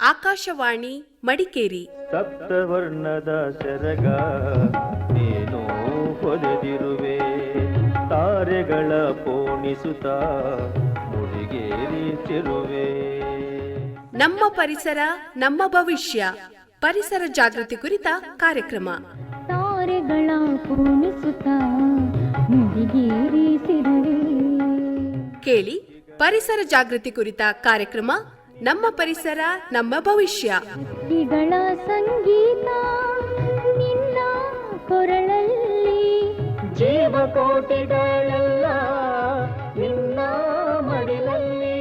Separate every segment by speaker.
Speaker 1: ಆಕಾಶವಾಣಿ ಮಡಿಕೇರಿ.
Speaker 2: ಸಪ್ತವರ್ಣದ ಸೆರಗ ನೀನು ಹೊದೆದಿರುವೆ ತಾರೆಗಳ ಪೋಣಿಸುತ್ತ ಮುಡಿಗೇರಿಸಿರುವೆ
Speaker 1: ನಮ್ಮ ಪರಿಸರ ನಮ್ಮ ಭವಿಷ್ಯ ಪರಿಸರ ಜಾಗೃತಿ ಕುರಿತ ಕಾರ್ಯಕ್ರಮ.
Speaker 3: ತಾರೆಗಳ ಪೋಣಿಸುತ್ತ ಮುಡಿಗೇರಿಸಿರುವೆ
Speaker 1: ಕೇಳಿ ಪರಿಸರ ಜಾಗೃತಿ ಕುರಿತ ಕಾರ್ಯಕ್ರಮ ನಮ್ಮ ಪರಿಸರ ನಮ್ಮ ಭವಿಷ್ಯ.
Speaker 3: ಹಕ್ಕಿಗಳ ಸಂಗೀತ ನಿನ್ನ ಕೊರಳಲ್ಲಿ.
Speaker 2: ಜೀವಕೋಟಿಗಳೆಲ್ಲ ನಿನ್ನ ಮಡಿಲಲ್ಲಿ.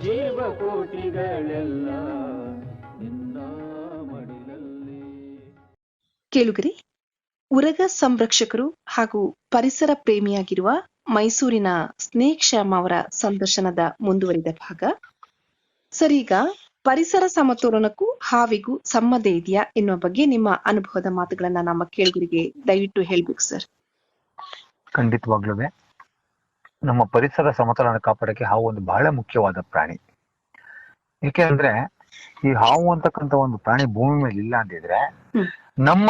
Speaker 2: ಜೀವಕೋಟಿಗಳೆಲ್ಲ ನಿನ್ನ ಮಡಿಲಲ್ಲಿ.
Speaker 4: ಕೇಳುಗರಿ ಉರಗ ಸಂರಕ್ಷಕರು ಹಾಗೂ ಪರಿಸರ ಪ್ರೇಮಿಯಾಗಿರುವ ಮೈಸೂರಿನ ಸ್ನೇಕ್ ಶ್ಯಾಮ್ ಅವರ ಸಂದರ್ಶನದ ಮುಂದುವರಿದ ಭಾಗ ಸರ್ ಈಗ ಪರಿಸರ ಸಮತೋಲನಕ್ಕೂ ಹಾವಿಗೂ ಸಂಬಂಧ ಇದೆಯಾ ಎನ್ನುವ ಬಗ್ಗೆ ನಿಮ್ಮ ಅನುಭವದ ಮಾತುಗಳನ್ನ ನಮ್ಮ ಕೇಳುಗರಿಗೆ ದಯವಿಟ್ಟು ಹೇಳ್ಬೇಕು ಸರ್.
Speaker 5: ಖಂಡಿತವಾಗ್ಲೂ ನಮ್ಮ ಪರಿಸರ ಸಮತೋಲನ ಕಾಪಾಡಕ್ಕೆ ಹಾವು ಒಂದು ಬಹಳ ಮುಖ್ಯವಾದ ಪ್ರಾಣಿ. ಏಕೆ ಅಂದ್ರೆ ಈ ಹಾವು ಅಂತಕ್ಕಂಥ ಒಂದು ಪ್ರಾಣಿ ಭೂಮಿ ಮೇಲೆ ಇಲ್ಲ ಅಂದಿದ್ರೆ ನಮ್ಮ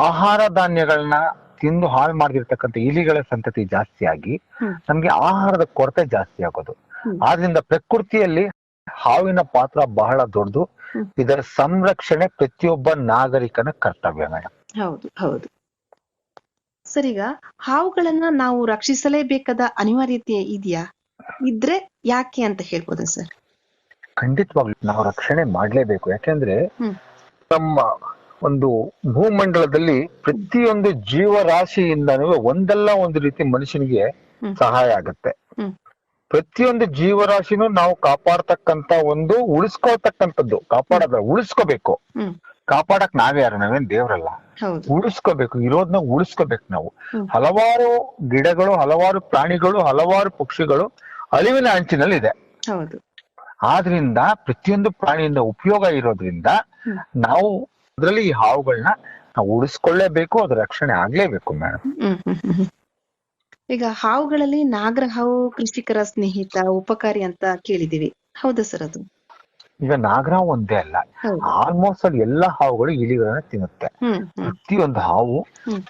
Speaker 5: ಆಹಾರ ಧಾನ್ಯಗಳನ್ನ ತಿಂದು ಹಾಳು ಮಾಡಿರ್ತಕ್ಕಂಥ ಇಲಿಗಳ ಸಂತತಿ ಜಾಸ್ತಿ ಆಗಿ ನಮ್ಗೆ ಆಹಾರದ ಕೊರತೆ ಜಾಸ್ತಿ ಆಗೋದು. ಆದ್ರಿಂದ ಪ್ರಕೃತಿಯಲ್ಲಿ ಹಾವಿನ ಪಾತ್ರ ಬಹಳ ದೊಡ್ಡದು. ಇದರ ಸಂರಕ್ಷಣೆ ಪ್ರತಿಯೊಬ್ಬ ನಾಗರಿಕನ ಕರ್ತವ್ಯ ಮೇಡಮ್
Speaker 4: ಹೌದು ಹೌದು. ಸರ್ ಈಗ ಹಾವುಗಳನ್ನ ನಾವು ರಕ್ಷಿಸಲೇಬೇಕಾದ ಅನಿವಾರ್ಯತೆ ಇದೆಯಾ? ಇದ್ರೆ ಯಾಕೆ ಅಂತ ಹೇಳ್ಬೋದು ಸರ್?
Speaker 5: ಖಂಡಿತವಾಗ್ಲು ನಾವು ರಕ್ಷಣೆ ಮಾಡ್ಲೇಬೇಕು. ಯಾಕೆಂದ್ರೆ. ನಮ್ಮ ಒಂದು ಭೂಮಂಡಲದಲ್ಲಿ ಪ್ರತಿಯೊಂದು ಜೀವರಾಶಿಯಿಂದನೂ ಒಂದಲ್ಲ ಒಂದು ರೀತಿ ಮನುಷ್ಯನಿಗೆ ಸಹಾಯ ಆಗುತ್ತೆ. ಪ್ರತಿಯೊಂದು ಜೀವರಾಶಿನೂ ನಾವು ಕಾಪಾಡ್ತಕ್ಕಂತ ಒಂದು ಉಳಿಸ್ಕೊಳ್ತಕ್ಕಂಥದ್ದು. ಕಾಪಾಡೋದ ಉಳಿಸ್ಕೋಬೇಕು. ಕಾಪಾಡಕ್ ನಾವೇ ಯಾರು? ನಾವೇನ್ ದೇವ್ರಲ್ಲ. ಉಳಿಸ್ಕೋಬೇಕು ಇರೋದನ್ನ ಉಳಿಸ್ಕೋಬೇಕು ನಾವು. ಹಲವಾರು ಗಿಡಗಳು ಹಲವಾರು ಪ್ರಾಣಿಗಳು ಹಲವಾರು ಪಕ್ಷಿಗಳು ಅಳಿವಿನ ಅಂಚಿನಲ್ಲಿ ಇದೆ ಆದ್ರಿಂದ ಪ್ರತಿಯೊಂದು ಪ್ರಾಣಿಯಿಂದ ಉಪಯೋಗ ಇರೋದ್ರಿಂದ ನಾವು ಅದರಲ್ಲಿ ಈ ಹಾವುಗಳನ್ನ ನಾವು ಉಳಿಸ್ಕೊಳ್ಳೇಬೇಕು ಅದ್ರ ರಕ್ಷಣೆ ಆಗ್ಲೇಬೇಕು ಮೇಡಮ್.
Speaker 4: ಈಗ ಹಾವುಗಳಲ್ಲಿ ನಾಗರ ಹಾವು ಕೃಷಿಕರ ಸ್ನೇಹಿತ ಉಪಕಾರಿ ಅಂತ ಕೇಳಿದೀವಿ ಹೌದಾ ಸರ್ ಅದು?
Speaker 5: ಈಗ ನಾಗರ ಹಾವು ಒಂದೇ ಅಲ್ಲ. ಆಲ್ಮೋಸ್ಟ್ ಅಲ್ಲಿ ಎಲ್ಲಾ ಹಾವುಗಳು ಇಲಿಗಳನ್ನ ತಿನ್ನುತ್ತೆ. ಪ್ರತಿಯೊಂದು ಹಾವು.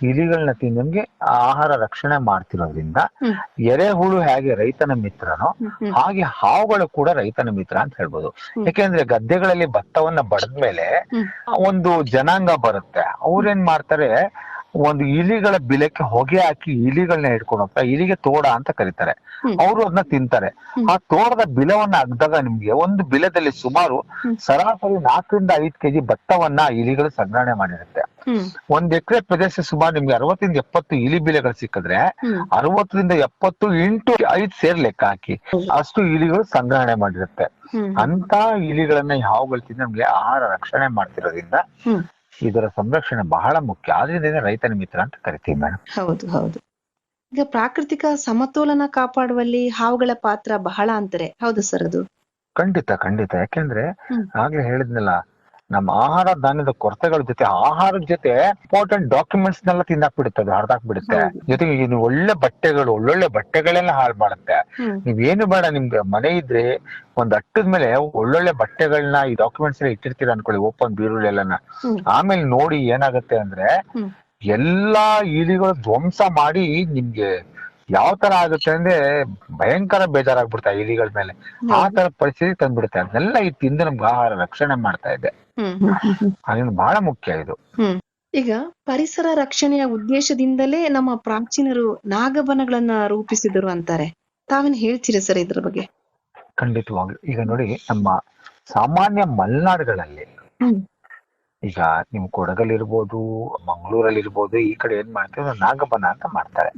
Speaker 5: ಇಲಿಗಳನ್ನ ತಿನ್ನಂಗೆ ಆಹಾರ ರಕ್ಷಣೆ ಮಾಡ್ತಿರೋದ್ರಿಂದ. ಎರೆಹುಳು ಹೇಗೆ ರೈತನ ಮಿತ್ರನೋ ಹಾಗೆ ಹಾವುಗಳು ಕೂಡ ರೈತನ ಮಿತ್ರ ಅಂತ ಹೇಳ್ಬೋದು. ಯಾಕೆಂದ್ರೆ ಗದ್ದೆಗಳಲ್ಲಿ ಭತ್ತವನ್ನ ಬಡದ್ಮೇಲೆ. ಒಂದು ಜನಾಂಗ ಬರುತ್ತೆ. ಅವ್ರೇನ್ ಮಾಡ್ತಾರೆ? ಒಂದು ಇಲಿಗಳ ಬಿಲಕ್ಕೆ ಹೊಗೆ ಹಾಕಿ ಇಲಿಗಳನ್ನ ಹಿಡ್ಕೊಂಡು ಹೋಗ್ತಾರೆ ಇಲಿಗೆ ತೋಡ ಅಂತ ಕರೀತಾರೆ. ಅವರು ಅದನ್ನ ತಿಂತಾರೆ. ಆ ತೋಡದ ಬಿಲವನ್ನ ಅಗ್ದಾಗ ನಿಮ್ಗೆ ಒಂದು ಬಿಲದಲ್ಲಿ ಸುಮಾರು. ಸರಾಸರಿ ನಾಲ್ಕರಿಂದ ಐದು ಕೆಜಿ ಭತ್ತವನ್ನ ಇಲಿಗಳು ಸಂಗ್ರಹಣೆ ಮಾಡಿರುತ್ತೆ. ಒಂದ್ ಎಕರೆ ಪ್ರದೇಶ ಸುಮಾರು ನಿಮ್ಗೆ ಅರವತ್ತರಿಂದ ಎಪ್ಪತ್ತು ಇಲಿ ಬಿಲೆಗಳು ಸಿಕ್ಕಿದ್ರೆ ಅರವತ್ತರಿಂದ ಎಪ್ಪತ್ತು ಇಂಟು ಐದು ಸೇರ್ ಲೆಕ್ಕ ಹಾಕಿ ಅಷ್ಟು ಇಲಿಗಳು ಸಂಗ್ರಹಣೆ ಮಾಡಿರುತ್ತೆ. ಅಂತ ಇಲಿಗಳನ್ನ ಈ ತಿಂದ ನಮ್ಗೆ ಆಹಾರ ರಕ್ಷಣೆ ಮಾಡ್ತಿರೋದ್ರಿಂದ. ಇದರ ಸಂರಕ್ಷಣೆ ಬಹಳ ಮುಖ್ಯ. ಆದ್ರಿಂದ ರೈತನ ಮಿತ್ರ ಅಂತ ಕರಿತೀವಿ ಮೇಡಮ್
Speaker 4: ಹೌದು ಹೌದು. ಈಗ ಪ್ರಾಕೃತಿಕ ಸಮತೋಲನ ಕಾಪಾಡುವಲ್ಲಿ ಹಾವುಗಳ ಪಾತ್ರ ಬಹಳ ಅಂತಾರೆ. ಹೌದು ಸರ್ ಅದು.
Speaker 5: ಖಂಡಿತ ಖಂಡಿತ. ಯಾಕೆಂದ್ರೆ. ಆಗ್ಲೇ ಹೇಳಿದ್ನಲ್ಲ ನಮ್ಮ ಆಹಾರ ಧಾನ್ಯದ ಕೊರತೆಗಳ ಜೊತೆ ಆಹಾರದ ಜೊತೆ ಇಂಪಾರ್ಟೆಂಟ್ ಡಾಕ್ಯುಮೆಂಟ್ಸ್ ನೆಲ್ಲ ತಿಂದಾಕ್ಬಿಡುತ್ತೆ ಅದು ಹರಿದಾಕ್ಬಿಡುತ್ತೆ. ಜೊತೆಗೆ ಇನ್ನು ಒಳ್ಳೆ ಬಟ್ಟೆಗಳು ಒಳ್ಳೊಳ್ಳೆ ಬಟ್ಟೆಗಳೆಲ್ಲ ಹಾಳು ಮಾಡುತ್ತೆ.
Speaker 4: ನೀವ್
Speaker 5: ನೀವೇನು ಬೇಡ ನಿಮ್ಗೆ ಮನೆ ಇದ್ರೆ ಒಂದ್ ಅಟ್ಟದ ಮೇಲೆ ಒಳ್ಳೊಳ್ಳೆ ಬಟ್ಟೆಗಳನ್ನ ಈ ಡಾಕ್ಯುಮೆಂಟ್ಸ್ ಎಲ್ಲ ಇಟ್ಟಿರ್ತೀರ ಅನ್ಕೊಳ್ಳಿ ಓಪನ್ ಬೀರುಳ್ಳಿ ಎಲ್ಲನ ಆಮೇಲೆ ನೋಡಿ ಏನಾಗತ್ತೆ ಅಂದ್ರೆ ಎಲ್ಲಾ ಇಲಿಗಳು ಧ್ವಂಸ ಮಾಡಿ ನಿಮ್ಗೆ ಯಾವ ತರ ಆಗುತ್ತೆ ಅಂದ್ರೆ ಭಯಂಕರ ಬೇಜಾರಾಗ್ಬಿಡ್ತಾ ಇಲಿಗಳ ಮೇಲೆ. ಆ ತರ ಪರಿಸ್ಥಿತಿ ತಂದ್ಬಿಡುತ್ತೆ. ಅದನ್ನೆಲ್ಲ ಈ ತಿಂದು ನಮ್ಗೆ ಆಹಾರ ರಕ್ಷಣೆ ಮಾಡ್ತಾ ಇದೆ. ಅದರಿಂದ ಬಹಳ ಮುಖ್ಯ ಇದು.
Speaker 4: ಈಗ ಪರಿಸರ ರಕ್ಷಣೆಯ ಉದ್ದೇಶದಿಂದಲೇ ನಮ್ಮ ಪ್ರಾಚೀನರು ನಾಗಬನಗಳನ್ನ ರೂಪಿಸಿದರು ಅಂತಾರೆ. ತಾವೇನ್ ಹೇಳ್ತೀರಾ ಸರ್ ಇದ್ರ ಬಗ್ಗೆ?
Speaker 5: ಖಂಡಿತವಾಗ್ಲು. ಈಗ ನೋಡಿ ನಮ್ಮ ಸಾಮಾನ್ಯ ಮಲೆನಾಡುಗಳಲ್ಲಿ. ಈಗ ನಿಮ್ ಕೊಡಗಲ್ಲಿರ್ಬೋದು ಮಂಗಳೂರಲ್ಲಿ ಇರ್ಬೋದು ಈ ಕಡೆ ಏನ್ ಮಾಡ್ತಾರೆ ನಾಗಬನ ಅಂತ ಮಾಡ್ತಾರೆ.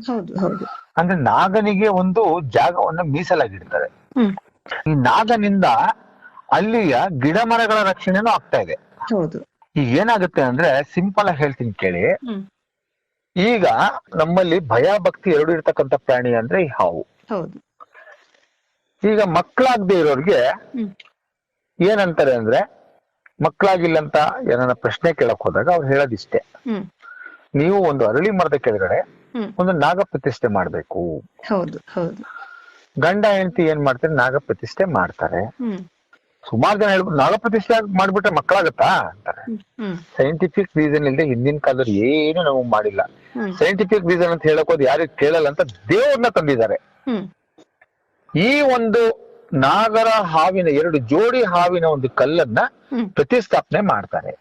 Speaker 5: ಅಂದ್ರೆ ನಾಗನಿಗೆ ಒಂದು ಜಾಗವನ್ನ ಮೀಸಲಾಗಿಡ್ತಾರೆ. ಈ ನಾಗನಿಂದ ಅಲ್ಲಿಯ ಗಿಡ ಮರಗಳ ರಕ್ಷಣೆನೂ ಆಗ್ತಾ ಇದೆ.
Speaker 4: ಹೌದು.
Speaker 5: ಈಗ ಏನಾಗುತ್ತೆ ಅಂದ್ರೆ ಸಿಂಪಲ್ ಆಗಿ ಹೇಳ್ತೀನಿ ಕೇಳಿ. ಈಗ ನಮ್ಮಲ್ಲಿ ಭಯ ಭಕ್ತಿ ಎರಡು ಇರತಕ್ಕಂತ ಪ್ರಾಣಿ ಅಂದ್ರೆ ಈ ಹಾವು.
Speaker 4: ಹೌದು.
Speaker 5: ಈಗ ಮಕ್ಕಳಾಗದೆ ಇರೋರ್ಗೆ ಏನಂತಾರೆ ಅಂದ್ರೆ ಮಕ್ಕಳಾಗಿಲ್ಲ ಅಂತ ಏನನ್ನ ಪ್ರಶ್ನೆ ಕೇಳಕ್ ಹೋದಾಗ ಅವ್ರು ಹೇಳೋದಿಷ್ಟೇ. ನೀವು ಒಂದು ಅರಳಿ ಮರದ ಕೆಳಗಡೆ ಒಂದು ನಾಗ ಪ್ರತಿಷ್ಠೆ ಮಾಡ್ಬೇಕು. ಗಂಡ ಹೆಂಡತಿ ಏನ್ ಮಾಡ್ತಾರೆ? ನಾಗ ಪ್ರತಿಷ್ಠೆ ಮಾಡ್ತಾರೆ. ಸುಮಾರು ಜನ ಹೇಳ್ಬಿಟ್ಟು ನಾಗ ಪ್ರತಿಷ್ಠೆ ಮಾಡ್ಬಿಟ್ರೆ ಮಕ್ಕಳಾಗತ್ತಾ ಅಂತಾರೆ. ಸೈಂಟಿಫಿಕ್ ರೀಸನ್ ಇಲ್ಲದೆ ಹಿಂದಿನ ಕಾಲದಲ್ಲಿ ಏನು ನಾವು ಮಾಡಿಲ್ಲ. ಸೈಂಟಿಫಿಕ್ ರೀಸನ್ ಅಂತ ಹೇಳಕ್ ಹೋದ್ ಯಾರಿಗ್ ಕೇಳಲ್ಲ ಅಂತ ದೇವ್ರನ್ನ ತಂದಿದ್ದಾರೆ. ಈ ಒಂದು ನಾಗರ ಹಾವಿನ ಎರಡು ಜೋಡಿ ಹಾವಿನ ಒಂದು ಕಲ್ಲನ್ನ ಪ್ರತಿಷ್ಠಾಪನೆ ಮಾಡ್ತಾರೆ.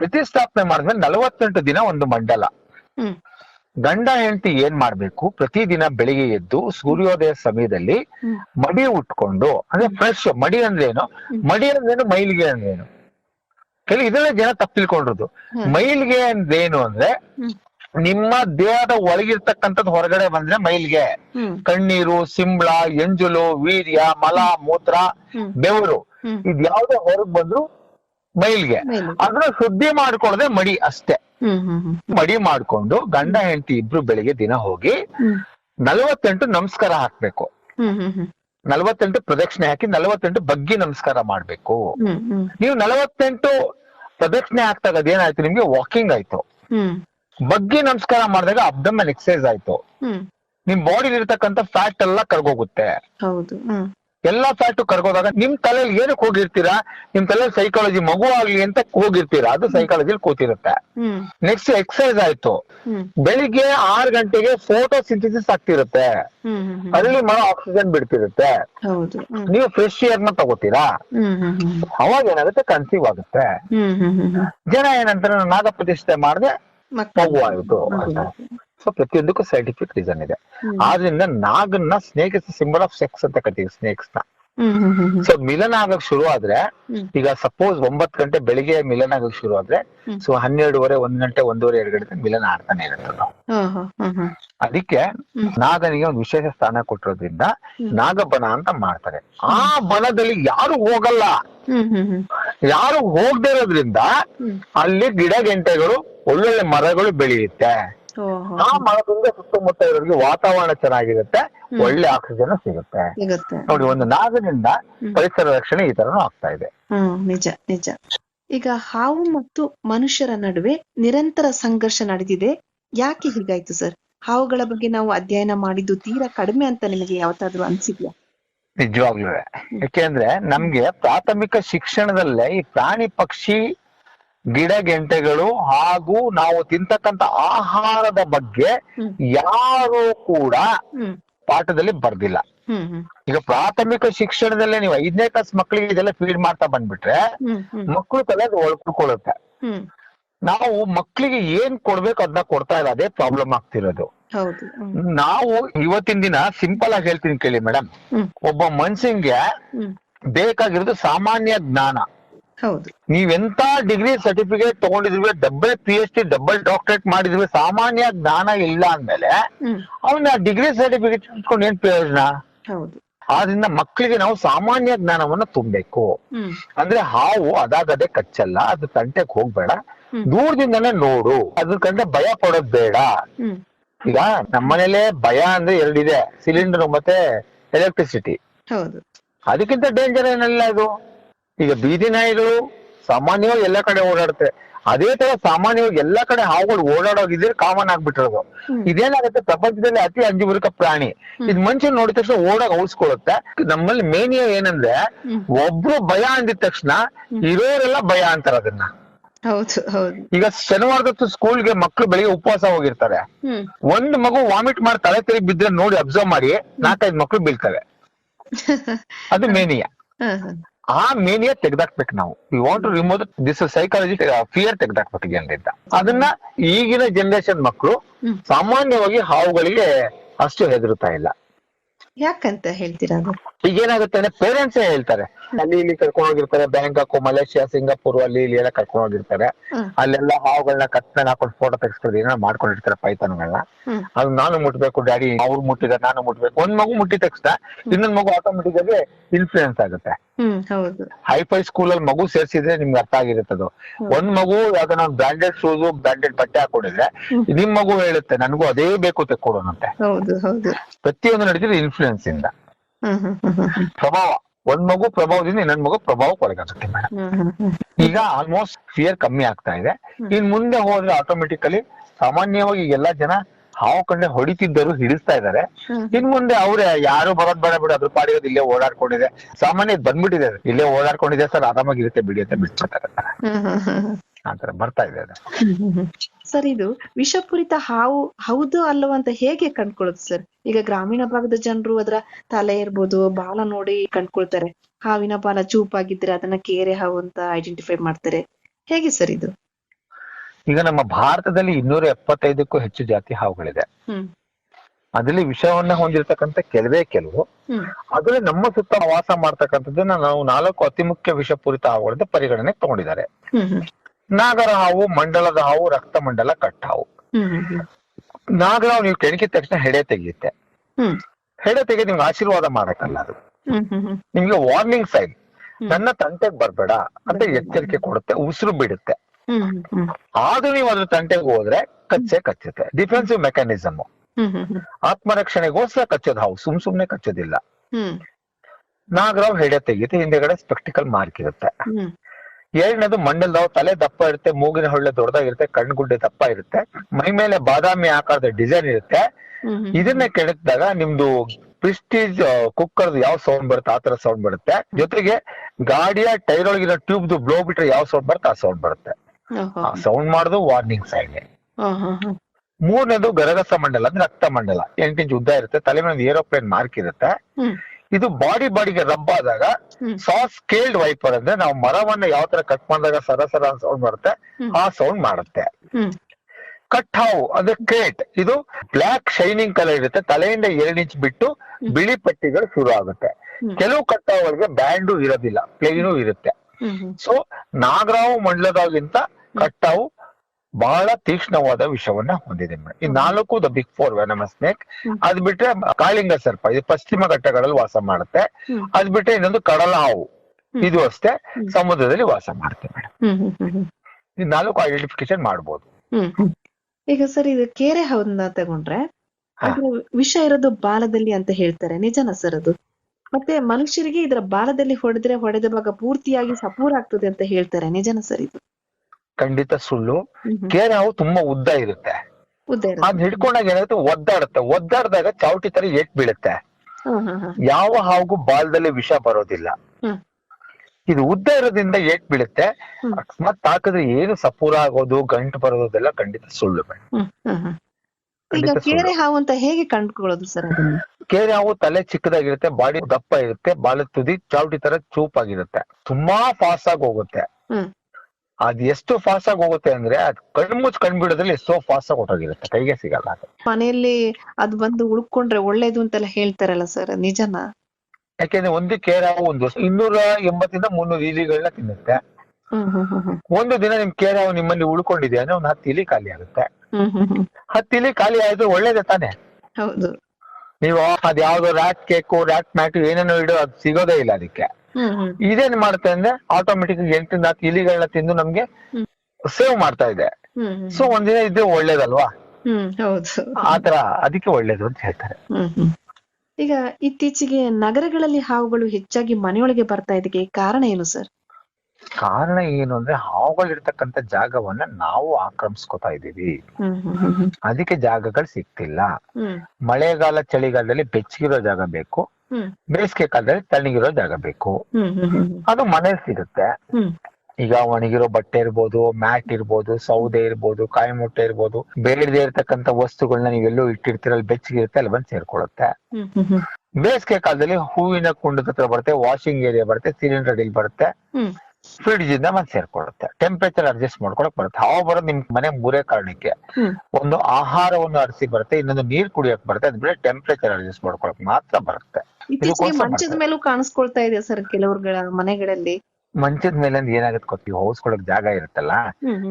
Speaker 5: ಪ್ರತಿಷ್ಠಾಪನೆ ಮಾಡಿದ್ಮೇಲೆ ನಲವತ್ತೆಂಟು ದಿನ ಒಂದು ಮಂಡಲ. ಗಂಡ ಹೆಂಡತಿ ಏನ್ ಮಾಡ್ಬೇಕು? ಪ್ರತಿದಿನ ಬೆಳಿಗ್ಗೆ ಎದ್ದು ಸೂರ್ಯೋದಯ ಸಮಯದಲ್ಲಿ. ಮಡಿ ಉಟ್ಕೊಂಡು ಅಂದ್ರೆ ಫ್ರೆಶ್ ಮಡಿ ಅಂದ್ರೆ ಏನು ಮಡಿ ಅಂದ್ರೇನು? ಮೈಲಿಗೆ ಅಂದ್ರೇನು? ಕೆಲವು ಇದೆಲ್ಲ ಜನ ತಪ್ಪು ತಿಳ್ಕೊಂಡಿರೋದು.
Speaker 4: ಹ್ಮ್.
Speaker 5: ಮೈಲಿಗೆ ಅಂದ್ರೇನು ಅಂದ್ರೆ ನಿಮ್ಮ ದೇಹದ ಒಳಗಿರ್ತಕ್ಕಂಥದ್ದು ಹೊರಗಡೆ ಬಂದ್ರೆ ಮೈಲಿಗೆ. ಕಣ್ಣೀರು ಸಿಂಬಳ ಎಂಜುಲು ವೀರ್ಯ ಮಲ ಮೂತ್ರ ಬೆವರು. ಇದ್ಯಾವ್ದೇ ಹೊರಗ್ ಬಂದ್ರು ಮೈಲ್ಗೆ. ಅದನ್ನ ಶುದ್ಧಿ ಮಾಡ್ಕೊಳ್ಳದೆ ಮಡಿ ಅಷ್ಟೇ. ಮಡಿ ಮಾಡ್ಕೊಂಡು ಗಂಡ ಹೆಂಡತಿ ಇಬ್ರು ಬೆಳಿಗ್ಗೆ ದಿನ ಹೋಗಿ ನಲವತ್ತೆಂಟು ನಮಸ್ಕಾರ ಹಾಕ್ಬೇಕು. ನಲ್ವತ್ತೆಂಟು ಪ್ರದಕ್ಷಿಣೆ ಹಾಕಿ ನಲವತ್ತೆಂಟು ಬಗ್ಗಿ ನಮಸ್ಕಾರ ಮಾಡ್ಬೇಕು. ನೀವು ನಲವತ್ತೆಂಟು ಪ್ರದಕ್ಷಿಣೆ ಹಾಕ್ದಾಗ ಅದೇನಾಯ್ತು ನಿಮ್ಗೆ? ವಾಕಿಂಗ್ ಆಯ್ತು. ಬಗ್ಗಿ ನಮಸ್ಕಾರ ಮಾಡಿದಾಗ ಅಬ್ಡಮನ್ ಎಕ್ಸೈಸ್ ಆಯ್ತು. ನಿಮ್ ಬಾಡಿಲಿ ಇರ್ತಕ್ಕಂಥ ಫ್ಯಾಟ್ ಎಲ್ಲ ಕರ್ಗೋಗುತ್ತೆ. ಎಲ್ಲಾ ಫ್ಯಾಟ್ ಕರ್ಕೋದಾಗ ನಿಮ್ ತಲೆಯಲ್ಲಿ ಏನಕ್ಕೆ ಹೋಗಿರ್ತೀರಾ? ನಿಮ್ ತಲೆಯಲ್ಲಿ ಸೈಕಾಲಜಿ ಮಗು ಆಗ್ಲಿ ಅಂತ ಹೋಗಿರ್ತೀರಾ? ಅದು ಸೈಕಾಲಜಿಲಿ ಕೂತಿರುತ್ತೆ. ನೆಕ್ಸ್ಟ್ ಎಕ್ಸರ್ಸೈಸ್ ಆಯ್ತು. ಬೆಳಿಗ್ಗೆ ಆರ್ ಗಂಟೆಗೆ ಫೋಟೋ ಸಿಂಥಸಿಸ್ ಆಗ್ತಿರುತ್ತೆ ಅಲ್ಲಿ ಮರ ಆಕ್ಸಿಜನ್ ಬಿಡ್ತಿರುತ್ತೆ. ನೀವು ಫ್ರೆಶ್ ಏರ್ನ ತಗೋತೀರಾ? ಅವಾಗ ಏನಾಗುತ್ತೆ? ಕನ್ಸೀವ್ ಆಗುತ್ತೆ. ಜನ ಏನಂತಾರೆ? ನಾಗಪ್ರತಿಷ್ಠೆ ನಾಗ ಪ್ರತಿಷ್ಠೆ ಮಾಡದೆ ಮಗು ಆಯ್ತು ಸೊ ಪ್ರತಿಯೊಂದಕ್ಕೂ ಸೈಂಟಿಫಿಕ್ ರೀಸನ್ ಇದೆ. ಆದ್ರಿಂದ ನಾಗನ್ನ snake is symbol of sex ಅಂತ ಕರಿತೀವಿ
Speaker 4: ಸ್ನೇಕ್ಸ್ನ.
Speaker 5: ಸೊ ಮಿಲನ ಆಗಕ್ ಶುರು ಆದ್ರೆ ಈಗ ಸಪೋಸ್ ಒಂಬತ್ ಗಂಟೆ ಬೆಳಿಗ್ಗೆ ಮಿಲನ ಆಗಕ್ ಶುರು ಆದ್ರೆ. ಸೊ ಹನ್ನೆರಡುವರೆ ಒಂದ್ ಗಂಟೆ ಒಂದೂವರೆ ಎರಡು ಗಂಟೆ ಮಿಲನ ಆಡ್ತಾನೆ ಇರುತ್ತೆ ನಾವು. ಅದಕ್ಕೆ ನಾಗನಿಗೆ ಒಂದು ವಿಶೇಷ ಸ್ಥಾನ ಕೊಟ್ಟಿರೋದ್ರಿಂದ. ನಾಗಬನ ಅಂತ ಮಾಡ್ತಾರೆ. ಆ ಬನದಲ್ಲಿ ಯಾರು ಹೋಗಲ್ಲ. ಯಾರು ಹೋಗದೆ ಇರೋದ್ರಿಂದ ಅಲ್ಲಿ ಗಿಡ ಗೆಂಟೆಗಳು ಒಳ್ಳೊಳ್ಳೆ ಮರಗಳು ಬೆಳೆಯುತ್ತೆ. ಆ ಮರದಿಂದ ಸುತ್ತಮುತ್ತ ಇರೋರಿಗೆ ವಾತಾವರಣ ಚೆನ್ನಾಗಿರುತ್ತೆ ಒಳ್ಳೆ ಆಕ್ಸಿಜನ್ ಸಿಗುತ್ತೆ.
Speaker 4: ಸಿಗುತ್ತೆ.
Speaker 5: ನೋಡಿ ಒಂದು ನಾಗನಿಂದ ಪರಿಸರ ರಕ್ಷಣೆ ಈ ತರನು ಆಗ್ತಾ ಇದೆ.
Speaker 4: ಹ್ಮ್ ನಿಜ ನಿಜ. ಈಗ ಹಾವು ಮತ್ತು ಮನುಷ್ಯರ ನಡುವೆ ನಿರಂತರ ಸಂಘರ್ಷ ನಡೆದಿದೆ. ಯಾಕೆ ಹೀಗಾಯ್ತು ಸರ್? ಹಾವುಗಳ ಬಗ್ಗೆ ನಾವು ಅಧ್ಯಯನ ಮಾಡಿದ್ದು ತೀರಾ ಕಡಿಮೆ ಅಂತ ನಿಮಗೆ ಯಾವತ್ತಾದ್ರೂ ಅನ್ಸಿದ್ಯಾ?
Speaker 5: ನಿಜವಾಗ್ಲೂ ಯಾಕೆಂದ್ರೆ ನಮ್ಗೆ ಪ್ರಾಥಮಿಕ ಶಿಕ್ಷಣದಲ್ಲೇ ಈ ಪ್ರಾಣಿ ಪಕ್ಷಿ ಗಿಡ ಗೆಂಟೆಗಳು ಹಾಗೂ ನಾವು ತಿಂತಕ್ಕಂತ ಆಹಾರದ ಬಗ್ಗೆ ಯಾರು ಕೂಡ ಪಾಠದಲ್ಲಿ ಬರ್ದಿಲ್ಲ. ಈಗ ಪ್ರಾಥಮಿಕ ಶಿಕ್ಷಣದಲ್ಲೇ ನೀವು ಐದನೇ ಕ್ಲಾಸ್ ಮಕ್ಕಳಿಗೆ ಇದೆಲ್ಲ ಫೀಡ್ ಮಾಡ್ತಾ ಬಂದ್ಬಿಟ್ರೆ ಮಕ್ಕಳು ತಲೆ ಒಳ್ಕೊಳ್ಳುತ್ತೆ ನಾವು ಮಕ್ಕಳಿಗೆ ಏನ್ ಕೊಡ್ಬೇಕು ಅದನ್ನ ಕೊಡ್ತಾ ಇಲ್ಲ ಅದೇ ಪ್ರಾಬ್ಲಮ್ ಆಗ್ತಿರೋದು. ನಾವು ಇವತ್ತಿನ ದಿನ ಸಿಂಪಲ್ ಆಗಿ ಹೇಳ್ತೀನಿ ಕೇಳಿ ಮೇಡಮ್ ಒಬ್ಬ ಮನ್ಸಿಂಗೆ ಬೇಕಾಗಿರೋದು ಸಾಮಾನ್ಯ ಜ್ಞಾನ.
Speaker 4: ಹೌದು.
Speaker 5: ನೀವೆಂತ degree certificate ತಗೊಂಡಿದ್ವಿ double P H D double doctorate ಮಾಡಿದ್ವಿ ಸಾಮಾನ್ಯ ಜ್ಞಾನ ಇಲ್ಲ ಅಂದ್ಮೇಲೆ ಅವನ ಡಿಗ್ರಿ ಸರ್ಟಿಫಿಕೇಟ್ ಇಟ್ಕೊಂಡು ಏನ್ ಪ್ರಯೋಜನ?
Speaker 4: ಹೌದು.
Speaker 5: ಆದ್ರಿಂದ ಮಕ್ಕಳಿಗೆ ನಾವು ಸಾಮಾನ್ಯ ಜ್ಞಾನವನ್ನ ತುಂಬಬೇಕು. ಅಂದ್ರೆ ಹಾವು ಅದಾಗದೆ ಕಚ್ಚಲ್ಲ ಅದು ತಂಟೆಗೆ ಹೋಗ್ಬೇಡ. ದೂರದಿಂದಾನೇ ನೋಡು. ಅದ್ರ ಕಂಡ್ರೆ ಭಯ ಪಡೋದ್ ಬೇಡ. ಈಗ ನಮ್ಮನೇಲೆ ಭಯ ಅಂದ್ರೆ ಎರಡಿದೆ ಸಿಲಿಂಡರ್ ಮತ್ತೆ ಎಲೆಕ್ಟ್ರಿಸಿಟಿ ಅದಕ್ಕಿಂತ ಡೇಂಜರ್ ಏನಲ್ಲ ಇದು. ಈಗ ಬೀದಿ ನಾಯಿಗಳು ಸಾಮಾನ್ಯವಾಗಿ ಎಲ್ಲಾ ಕಡೆ ಓಡಾಡುತ್ತೆ. ಅದೇ ತರ ಸಾಮಾನ್ಯವಾಗಿ ಎಲ್ಲಾ ಕಡೆ ಹಾವುಗಳು ಓಡಾಡೋಗಿದ್ರೆ ಕಾಮನ್ ಆಗ್ಬಿಟ್ಟಿರೋದು. ಇದೇನಾಗುತ್ತೆ? ಪ್ರಪಂಚದಲ್ಲಿ ಅತಿ ಅಂಜುಬುರುಕ ಪ್ರಾಣಿ. ಇದ್ ಮನುಷ್ಯ ನೋಡಿದ ತಕ್ಷಣ ಓಡಾಗ ಉಳಿಸ್ಕೊಳ್ಳುತ್ತೆ ನಮ್ಮಲ್ಲಿ ಮೇನಿಯ ಏನಂದ್ರೆ ಒಬ್ರು ಭಯ ಅಂದಿದ ತಕ್ಷಣ ಇರೋರೆಲ್ಲ ಭಯ ಅಂತಾರ ಅದನ್ನ. ಈಗ ಶನಿವಾರದ ಸ್ಕೂಲ್ಗೆ ಮಕ್ಳು ಬೆಳಿಗ್ಗೆ ಉಪವಾಸ ಹೋಗಿರ್ತಾರೆ. ಒಂದ್ ಮಗು ವಾಮಿಟ್ ಮಾಡಿ ತಲೆ ತಿರುಗಿ ಬಿದ್ರೆ ನೋಡಿ ಅಬ್ಸರ್ವ್ ಮಾಡಿ ನಾಲ್ಕೈದು ಮಕ್ಳು ಬೀಳ್ತವೆ. ಅದು ಮೇನಿಯ. ಆ ಮೇನಿಯ ತೆಗ್ದಾಕ್ಬೇಕು ನಾವು. We want to remove this psychology fear ತೆಗ್ದಾಕ್ಬೇಕು ಜನರಿಂದ. ಅದನ್ನ ಈಗಿನ ಜನರೇಷನ್ ಮಕ್ಕಳು ಸಾಮಾನ್ಯವಾಗಿ ಹಾವುಗಳಿಗೆ ಅಷ್ಟು ಹೆದರುತ್ತಾ ಇಲ್ಲ.
Speaker 4: ಯಾಕಂತ ಹೇಳ್ತೀರಾ ಅದು
Speaker 5: ಈಗ ಏನಾಗುತ್ತೆ ಅಂದ್ರೆ ಪೇರೆಂಟ್ಸ್ ಹೇಳ್ತಾರೆ. ಅಲ್ಲಿ ಇಲ್ಲಿ ಕರ್ಕೊಂಡು ಹೋಗಿರ್ತಾರೆ ಬ್ಯಾಂಕಾಕ್ ಮಲೇಷಿಯಾ ಸಿಂಗಾಪುರ್ ಅಲ್ಲಿ ಇಲ್ಲಿ ಎಲ್ಲ ಕರ್ಕೊಂಡು ಹೋಗಿರ್ತಾರೆ. ಅಲ್ಲೆಲ್ಲ ಹಾವುಗಳನ್ನ ಕತ್ತನ ಹಾಕೊಂಡು ಫೋಟೋ ತೆಗಿಸ್ತಾರೆ ಏನೋ ಮಾಡ್ಕೊಂಡಿರ್ತಾರೆ ಪೈತಾನುಗಳನ್ನ
Speaker 4: ಹ್ಮ್.
Speaker 5: ಅದು ನಾನು ಮುಟ್ಬೇಕು ಡ್ಯಾಡಿ ಅವ್ರು ಮುಟ್ಟಿದ ನಾನು ಮುಟ್ಬೇಕು. ಒಂದ್ ಮಗು ಮುಟ್ಟಿದ ತಕ್ಷಣ ಇನ್ನೊಂದ್ ಮಗು ಆಟೋಮೆಟಿಕ್ ಆಗಿ ಇನ್ಫ್ಲೂಯೆನ್ಸ್ ಆಗುತ್ತೆ.
Speaker 4: ಹೈ ಫೈ
Speaker 5: ಹೈಫೈ ಸ್ಕೂಲ್ ಅಲ್ಲಿ ಮಗು ಸೇರ್ಸಿದ್ರೆ ನಿಮ್ಗೆ ಅರ್ಥ ಆಗಿರುತ್ತೆ ಅದು. ಒಂದ್ ಮಗು ಯಾವ್ದೋ ಬ್ರಾಂಡೆಡ್ ಶೂಸ್ ಬ್ರಾಂಡೆಡ್ ಬಟ್ಟೆ ಹಾಕೊಂಡಿದ್ರೆ. ನಿಮ್ ಮಗು ಹೇಳುತ್ತೆ ನನಗೂ ಅದೇ ಬೇಕು
Speaker 4: ಹೌದು
Speaker 5: ಪ್ರತಿಯೊಂದು ನಡೀತಿದ್ರೆ ಇನ್ಫ್ಲೂಯೆನ್ಸ್ ಇಂದ. ಪ್ರಭಾವ. ಒಂದ್ ಮಗು ಪ್ರಭಾವದಿಂದ ಇನ್ನೊಂದ್ ಮಗು ಪ್ರಭಾವ ಒಳಗಾಗುತ್ತೆ ಮೇಡಮ್ ಈಗ ಆಲ್ಮೋಸ್ಟ್ ಫಿಯರ್ ಕಮ್ಮಿ ಆಗ್ತಾ ಇದೆ. ಇನ್ ಮುಂದೆ ಹೋದ್ರೆ ಆಟೋಮೆಟಿಕಲಿ ಸಾಮಾನ್ಯವಾಗಿ ಎಲ್ಲಾ ಜನ ಹಾವು ಕಂಡೆ ಹೊಡಿತಿದ್ದರು ಹಿಡಿಸ್ತಾ ಇದಾರೆ ಇನ್ ಮುಂದೆ ಅವ್ರೆ ಯಾರು ಬರೋದ್ ಬೇಡ ಬಿಡು ಅದ್ರ ಪಾಡಿರೋದು ಇಲ್ಲೇ ಓಡಾಡ್ಕೊಂಡಿದೆ. ಸಾಮಾನ್ಯ ಬಂದ್ಬಿಟ್ಟಿದೆ. ಇಲ್ಲೇ ಓಡಾಡ್ಕೊಂಡಿದೆ ಸರ್ ಆರಾಮಾಗಿರುತ್ತೆ ಬಿಡಿ ಅಂತ ಬಿಟ್ಬಿಡ್ತಾರೆ ಆತರ ಬರ್ತಾ ಇದೆ ಅದು.
Speaker 4: ಸರ್ ಇದು ವಿಷಪೂರಿತ ಹಾವು ಹೌದು ಅಲ್ಲವೋ ಅಂತ ಹೇಗೆ ಕಂಡ್ಕೊಳ್ಳುತ್ತೆ ಸರ್? ಈಗ ಗ್ರಾಮೀಣ ಭಾಗದ ಜನರು ಅದರ ತಲೆ ಇರ್ಬೋದು ಬಾಲ ನೋಡಿ ಕಂಡ್ಕೊಳ್ತಾರೆ. ಹಾವಿನ ಬಾಲ ಚೂಪಾಗಿದ್ರೆ ಅದನ್ನ ಕೇರೆ ಹಾವು ಅಂತ ಐಡೆಂಟಿಫೈ ಮಾಡ್ತಾರೆ. ಹೇಗೆ ಸರ್ ಇದು?
Speaker 5: ಈಗ ನಮ್ಮ ಭಾರತದಲ್ಲಿ ಇನ್ನೂರ ಎಪ್ಪತ್ತೈದಕ್ಕೂ ಹೆಚ್ಚು ಜಾತಿ ಹಾವುಗಳಿದೆ. ಅದರಲ್ಲಿ ವಿಷವನ್ನ ಹೊಂದಿರತಕ್ಕಂತ ಕೆಲವೇ ಕೆಲವು. ಅದರಲ್ಲಿ ನಮ್ಮ ಸುತ್ತ ವಾಸ ಮಾಡ್ತಕ್ಕಂಥದ್ದನ್ನ ನಾವು ನಾಲ್ಕು ಅತಿ ಮುಖ್ಯ ವಿಷಪೂರಿತ ಹಾವುಗಳಿಂದ ಪರಿಗಣನೆ ತಗೊಂಡಿದ್ದಾರೆ. ನಾಗರ ಹಾವು ಮಂಡಲದ ಹಾವು ರಕ್ತ ಮಂಡಲ ಕಟ್ ಹಾವು. ನಾಗರ ಹಾವು ನೀವು ಕೆಣಕಿದ ತಕ್ಷಣ ಹೆಡೆ ತೆಗೆಯುತ್ತೆ. ಹೆಡೆ ತೆಗೆದು ನಿಮ್ಗೆ ಆಶೀರ್ವಾದ ಮಾಡಕ್ಕಲ್ಲ ಅದು. ನಿಮ್ಗೆ ವಾರ್ನಿಂಗ್ ಸೈನ್. ನನ್ನ ತಂಟೆಗೆ ಬರ್ಬೇಡ ಅಂತ ಎಚ್ಚರಿಕೆ ಕೊಡುತ್ತೆ ಉಸಿರು ಬಿಡುತ್ತೆ. ಆದ್ರೂ ನೀವು ಅದ್ರ ತಂಟೆಗೆ ಹೋದ್ರೆ ಕಚ್ಚೆ ಕಚ್ಚುತ್ತೆ. ಡಿಫೆನ್ಸಿವ್ ಮೆಕ್ಯಾನಿಸಮ್ ಆತ್ಮರಕ್ಷಣೆಗೋಸ್ಕರ ಕಚ್ಚೋದು ಹಾವು ಸುಮ್ ಸುಮ್ನೆ ಕಚ್ಚೋದಿಲ್ಲ. ನಾಗರಾವ್ ಹೆಡೆ ತೆಗೆಯುತ್ತೆ ಹಿಂದೆಗಡೆ ಸ್ಪೆಕ್ಟಿಕಲ್ ಮಾರ್ಕ್ ಇರುತ್ತೆ. ಎರಡನೇದು ಮಂಡಲದವ್ ತಲೆ ದಪ್ಪ ಇರುತ್ತೆ ಮೂಗಿನ ಹೊಳ್ಳೆ ದೊಡ್ಡದಾಗಿರುತ್ತೆ ಕಣ್ಗುಡ್ಡೆ ದಪ್ಪ ಇರುತ್ತೆ. ಮೈ ಮೇಲೆ ಬಾದಾಮಿ ಆಕಾರದ ಡಿಸೈನ್ ಇರುತ್ತೆ. ಇದನ್ನ ಕೆಣಕಿದಾಗ ನಿಮ್ದು ಪ್ರಿಸ್ಟೀಜ್ ಕುಕ್ಕರ್ ಯಾವ ಸೌಂಡ್ ಬರುತ್ತೆ ಆ ತರ ಸೌಂಡ್ ಬರುತ್ತೆ. ಜೊತೆಗೆ ಗಾಡಿಯ ಟೈರ್ ಒಳಗಿನ ಟ್ಯೂಬ್ ಬ್ಲೋ ಬಿಟ್ರೆ ಯಾವ ಸೌಂಡ್ ಬರುತ್ತೆ ಆ ಸೌಂಡ್ ಬರುತ್ತೆ. ಆ ಸೌಂಡ್ ಮಾಡುದು ವಾರ್ನಿಂಗ್
Speaker 4: ಸೈಡ್
Speaker 5: ಮೂರನೇದು ಗರಗಸ ಮಂಡಲ ಅಂದ್ರೆ ರಕ್ತ ಮಂಡಲ. ಎಂಟು ಇಂಚ್ ಉದ್ದ ಇರುತ್ತೆ ತಲೆ ಮೇಲೆ ಏರೋಪ್ಲೇನ್ ಮಾರ್ಕ್ ಇರುತ್ತೆ. ಇದು ಬಾಡಿ ಬಾಡಿಗೆ ರಬ್ ಆದಾಗ. ಸಾಫ್ಟ್ ಸ್ಕೇಲ್ಡ್ ವೈಪರ್ ಅಂದ್ರೆ ನಾವು ಮರವನ್ನ ಯಾವ ತರ ಕಟ್ ಮಾಡಿದಾಗ ಸರಸರ ಸರ ಸೌಂಡ್ ಬರುತ್ತೆ ಆ ಸೌಂಡ್ ಮಾಡುತ್ತೆ. ಕಟ್ ಹಾವು ಅಂದ್ರೆ ಕ್ರೇಟ್ ಇದು ಬ್ಲಾಕ್ ಶೈನಿಂಗ್ ಕಲರ್ ಇರುತ್ತೆ ತಲೆಯಿಂದ ಎರಡು ಇಂಚ್ ಬಿಟ್ಟು ಬಿಳಿ ಪಟ್ಟಿಗಳು ಶುರು ಆಗುತ್ತೆ. ಕೆಲವು ಕಟ್ ಹಾವುಗಳಿಗೆ ಬ್ಯಾಂಡು ಇರೋದಿಲ್ಲ ಪ್ಲೇನು ಇರುತ್ತೆ. ಸೊ ನಾಗರಾವು ಮಂಡಲದಾಗಿಂತ ಕಟ್ಟಾವು ಬಹಳ ತೀಕ್ಷ್ಣವಾದ ವಿಷವನ್ನ ಹೊಂದಿದೆ ಮೇಡಮ್ ಈ ನಾಲ್ಕು the big four venomous snake ಅದ್ ಬಿಟ್ರೆ ಕಾಳಿಂಗ ಸರ್ಪ ಇದು ಪಶ್ಚಿಮ ಘಟ್ಟಗಳಲ್ಲಿ ವಾಸ ಮಾಡುತ್ತೆ. ಅದ್ ಬಿಟ್ರೆ ಇನ್ನೊಂದು ಕಡಲ ಹಾವು. ಇದು ಅಷ್ಟೇ ಸಮುದ್ರದಲ್ಲಿ ವಾಸ ಮಾಡುತ್ತೆ ಮೇಡಮ್ ಈ ನಾಲ್ಕು ಐಡೆಂಟಿಫಿಕೇಶನ್
Speaker 4: ಮಾಡಬಹುದು. ಈಗ ಸರ್ ಇದು ಕೇರೆ ಹಾವನ್ನ ತಗೊಂಡ್ರೆ ವಿಷ ಇರೋದು ಬಾಲದಲ್ಲಿ ಅಂತ ಹೇಳ್ತಾರೆ. ನಿಜನ ಸರ್ ಅದು? ಮತ್ತೆ ಮನುಷ್ಯರಿಗೆ ಇದರ ಬಾಲದಲ್ಲಿ ಹೊಡೆದ್ರೆ ಹೊಡೆದ ಭಾಗ ಪೂರ್ತಿಯಾಗಿ ಸಪೂರ ಆಗ್ತದೆ ಅಂತ ಹೇಳ್ತಾರೆ. ನಿಜನ ಸರ್ ಇದು?
Speaker 5: ಖಂಡಿತ ಸುಳ್ಳು. ಕೇರೆ ಹಾವು ತುಂಬಾ ಉದ್ದ ಇರುತ್ತೆ. ಅದ್ ಹಿಡ್ಕೊಂಡಾಗ ಏನಾಗುತ್ತೆ? ಒದ್ದಾಡುತ್ತೆ. ಒದ್ದಾಡ್ದಾಗ ಚಾವಟಿ ತರ ಏಟ್ ಬೀಳುತ್ತೆ. ಯಾವ ಹಾವುಗೂ ಬಾಲದಲ್ಲಿ ವಿಷ ಬರೋದಿಲ್ಲ. ಇದು ಉದ್ದ ಇರೋದ್ರಿಂದ ಏಟ್ ಬೀಳುತ್ತೆ. ಅಕಸ್ಮಾತ್ ತಾಕಿದ್ರೆ ಏನು ಸಪೂರ ಆಗೋದು ಗಂಟು ಬರೋದೆಲ್ಲ ಖಂಡಿತ ಸುಳ್ಳು.
Speaker 4: ಈಗ. ಕೇರೆ ಹಾವು ಅಂತ ಹೇಗೆ ಕಂಡುಕೊಳ್ಳೋದು ಸರ್
Speaker 5: ಕೇರೆ ಹಾವು ತಲೆ ಚಿಕ್ಕದಾಗಿರುತ್ತೆ ಬಾಡಿ ದಪ್ಪ ಇರುತ್ತೆ ಬಾಲ ತುದಿ ಚಾವಟಿ ತರ ಚೂಪ್ ಆಗಿರುತ್ತೆ ತುಂಬಾ ಫಾಸ್ಟ್ ಆಗಿ ಹೋಗುತ್ತೆ. ಅದ್ ಎಷ್ಟು ಫಾಸ್ಟ್ ಆಗಿ ಹೋಗುತ್ತೆ ಅಂದ್ರೆ ಅದ್ ಕಣ್ಮುಚ್ ಕಣ್ಬಿಡೋದ್ರಲ್ಲಿ ಎಷ್ಟೋ ಫಾಸ್ಟ್ ಆಗಿ ಹೊಟ್ಟೋಗಿರುತ್ತೆ ಕೈಗೆ ಸಿಗಲ್ಲ ಅದು.
Speaker 4: ಮನೆಯಲ್ಲಿ ಅದ್ ಬಂದು ಉಳ್ಕೊಂಡ್ರೆ ಒಳ್ಳೇದು ಅಂತೆಲ್ಲ ಹೇಳ್ತಾರಲ್ಲ ಸರ್ ನಿಜನಾ?
Speaker 5: ಯಾಕೆಂದ್ರೆ ಒಂದು ಕೇರ ಒಂದು ಇನ್ನೂರ ಎಂಬತ್ತಿಂದ ಮುನ್ನೂರು ಇಲಿಗಳನ್ನ ತಿನ್ನುತ್ತೆ. ಒಂದು ದಿನ ನಿಮ್ ಕೇರ ನಿಮ್ಮಲ್ಲಿ ಉಳ್ಕೊಂಡಿದೆ ಅಂದ್ರೆ ಒಂದು ಹತ್ತು ಇಲಿ ಖಾಲಿ ಆಗುತ್ತೆ. ಹತ್ತು ಇಲಿ ಖಾಲಿ ಆಯ್ತು ಒಳ್ಳೇದೇ ತಾನೆ?
Speaker 4: ಹೌದು.
Speaker 5: ನೀವು ಅದ್ ಯಾವ್ದೋ ರ್ಯಾಟ್ ಕೇಕು ರ್ಯಾಟ್ ಮ್ಯಾಟು ಏನೇನೋ ಇಡೋ ಅದು ಸಿಗೋದೇ ಇಲ್ಲ ಅದಕ್ಕೆ. ಇದೇನ್ ಮಾಡುತ್ತೆ ಅಂದ್ರೆ ಆಟೋಮೆಟಿಕ್ ಎಂಟರಿಂದ ಹತ್ತು ಇಲಿಗಳನ್ನ ತಿಂದು ನಮ್ಗೆ ಸೇವ್ ಮಾಡ್ತಾ ಇದೆ. ಸೊ ಒಂದಿನ ಇದ್ರೆ ಒಳ್ಳೇದಲ್ವಾ? ಆತರ ಅದಕ್ಕೆ ಒಳ್ಳೇದು ಅಂತ ಹೇಳ್ತಾರೆ.
Speaker 4: ಈಗ ಇತ್ತೀಚೆಗೆ ನಗರಗಳಲ್ಲಿ ಹಾವುಗಳು ಹೆಚ್ಚಾಗಿ ಮನೆಯೊಳಗೆ ಬರ್ತಾ ಇದಕ್ಕೆ ಕಾರಣ ಏನು ಸರ್?
Speaker 5: ಕಾರಣ ಏನು ಅಂದ್ರೆ ಹಾವುಗಳಿರ್ತಕ್ಕಂತ ಜಾಗವನ್ನ ನಾವು ಆಕ್ರಮಿಸ್ಕೊತಾ ಇದೀವಿ. ಅದಕ್ಕೆ ಜಾಗಗಳು ಸಿಗ್ತಿಲ್ಲ. ಮಳೆಗಾಲ ಚಳಿಗಾಲದಲ್ಲಿ ಬೆಚ್ಚಗಿರೋ ಜಾಗ ಬೇಕು. ಬೇಸಿಗೆ ಕಾಲದಲ್ಲಿ ತಣ್ಣಗಿರೋ ಜಾಗ ಬೇಕು ಅದು ಮನೆ ಸಿಗುತ್ತೆ. ಈಗ ಒಣಗಿರೋ ಬಟ್ಟೆ ಇರ್ಬೋದು ಮ್ಯಾಟ್ ಇರ್ಬೋದು ಸೌದೆ ಇರ್ಬೋದು ಕಾಯಿ ಮೊಟ್ಟೆ ಇರ್ಬೋದು ಬೇಡದೇ ಇರತಕ್ಕಂತ ವಸ್ತುಗಳನ್ನ ನೀವೆಲ್ಲೋ ಇಟ್ಟಿರ್ತೀರಲ್ಲ ಬೆಚ್ಚಗಿರುತ್ತೆ ಅಲ್ಲಿ ಬಂದು ಸೇರ್ಕೊಳ್ಳುತ್ತೆ. ಬೇಸಿಗೆ ಕಾಲದಲ್ಲಿ ಹೂವಿನ ಕುಂಡದ ಹತ್ರ ಬರುತ್ತೆ ವಾಷಿಂಗ್ ಏರಿಯಾ ಬರುತ್ತೆ ಸಿಲಿಂಡರ್ ಇಲ್ಲಿ ಬರುತ್ತೆ. ಫ್ರಿಡ್ಜ್ ಇಂದ ಬಂದ್ ಸೇರ್ಕೊಳ್ಳುತ್ತೆ. ಟೆಂಪರೇಚರ್ ಅಡ್ಜಸ್ಟ್ ಮಾಡ್ಕೊಳಕ್ ಬರುತ್ತೆ. ಹಾವು ಬರೋದು ನಿಮ್ ಮನೆ ಮೂರೇ ಕಾರಣಕ್ಕೆ. ಒಂದು ಆಹಾರವನ್ನು ಅರಿಸಿ ಬರುತ್ತೆ ಇನ್ನೊಂದು ನೀರ್ ಕುಡಿಯಕ್ ಬರುತ್ತೆ ಅದ್ ಟೆಂಪರೇಚರ್ ಅಡ್ಜಸ್ಟ್ ಮಾಡ್ಕೊಳಕ್ ಮಾತ್ರ ಬರುತ್ತೆ.
Speaker 4: ಇತ್ತೀಚೆಗೆ ಮಂಚದ. ಮೇಲೂ ಕಾಣಿಸ್ಕೊಳ್ತಾ ಇದೆ ಸರ್ ಕೆಲವ್ರಗಳ ಮನೆಗಳಲ್ಲಿ.
Speaker 5: ಮಂಚದ ಮೇಲೆ ಏನಾಗುತ್ತೆ ಗೊತ್ತಿ? ಹೋಸ್ಕೊಳಕ್ ಜಾಗ ಇರುತ್ತಲ್ಲ?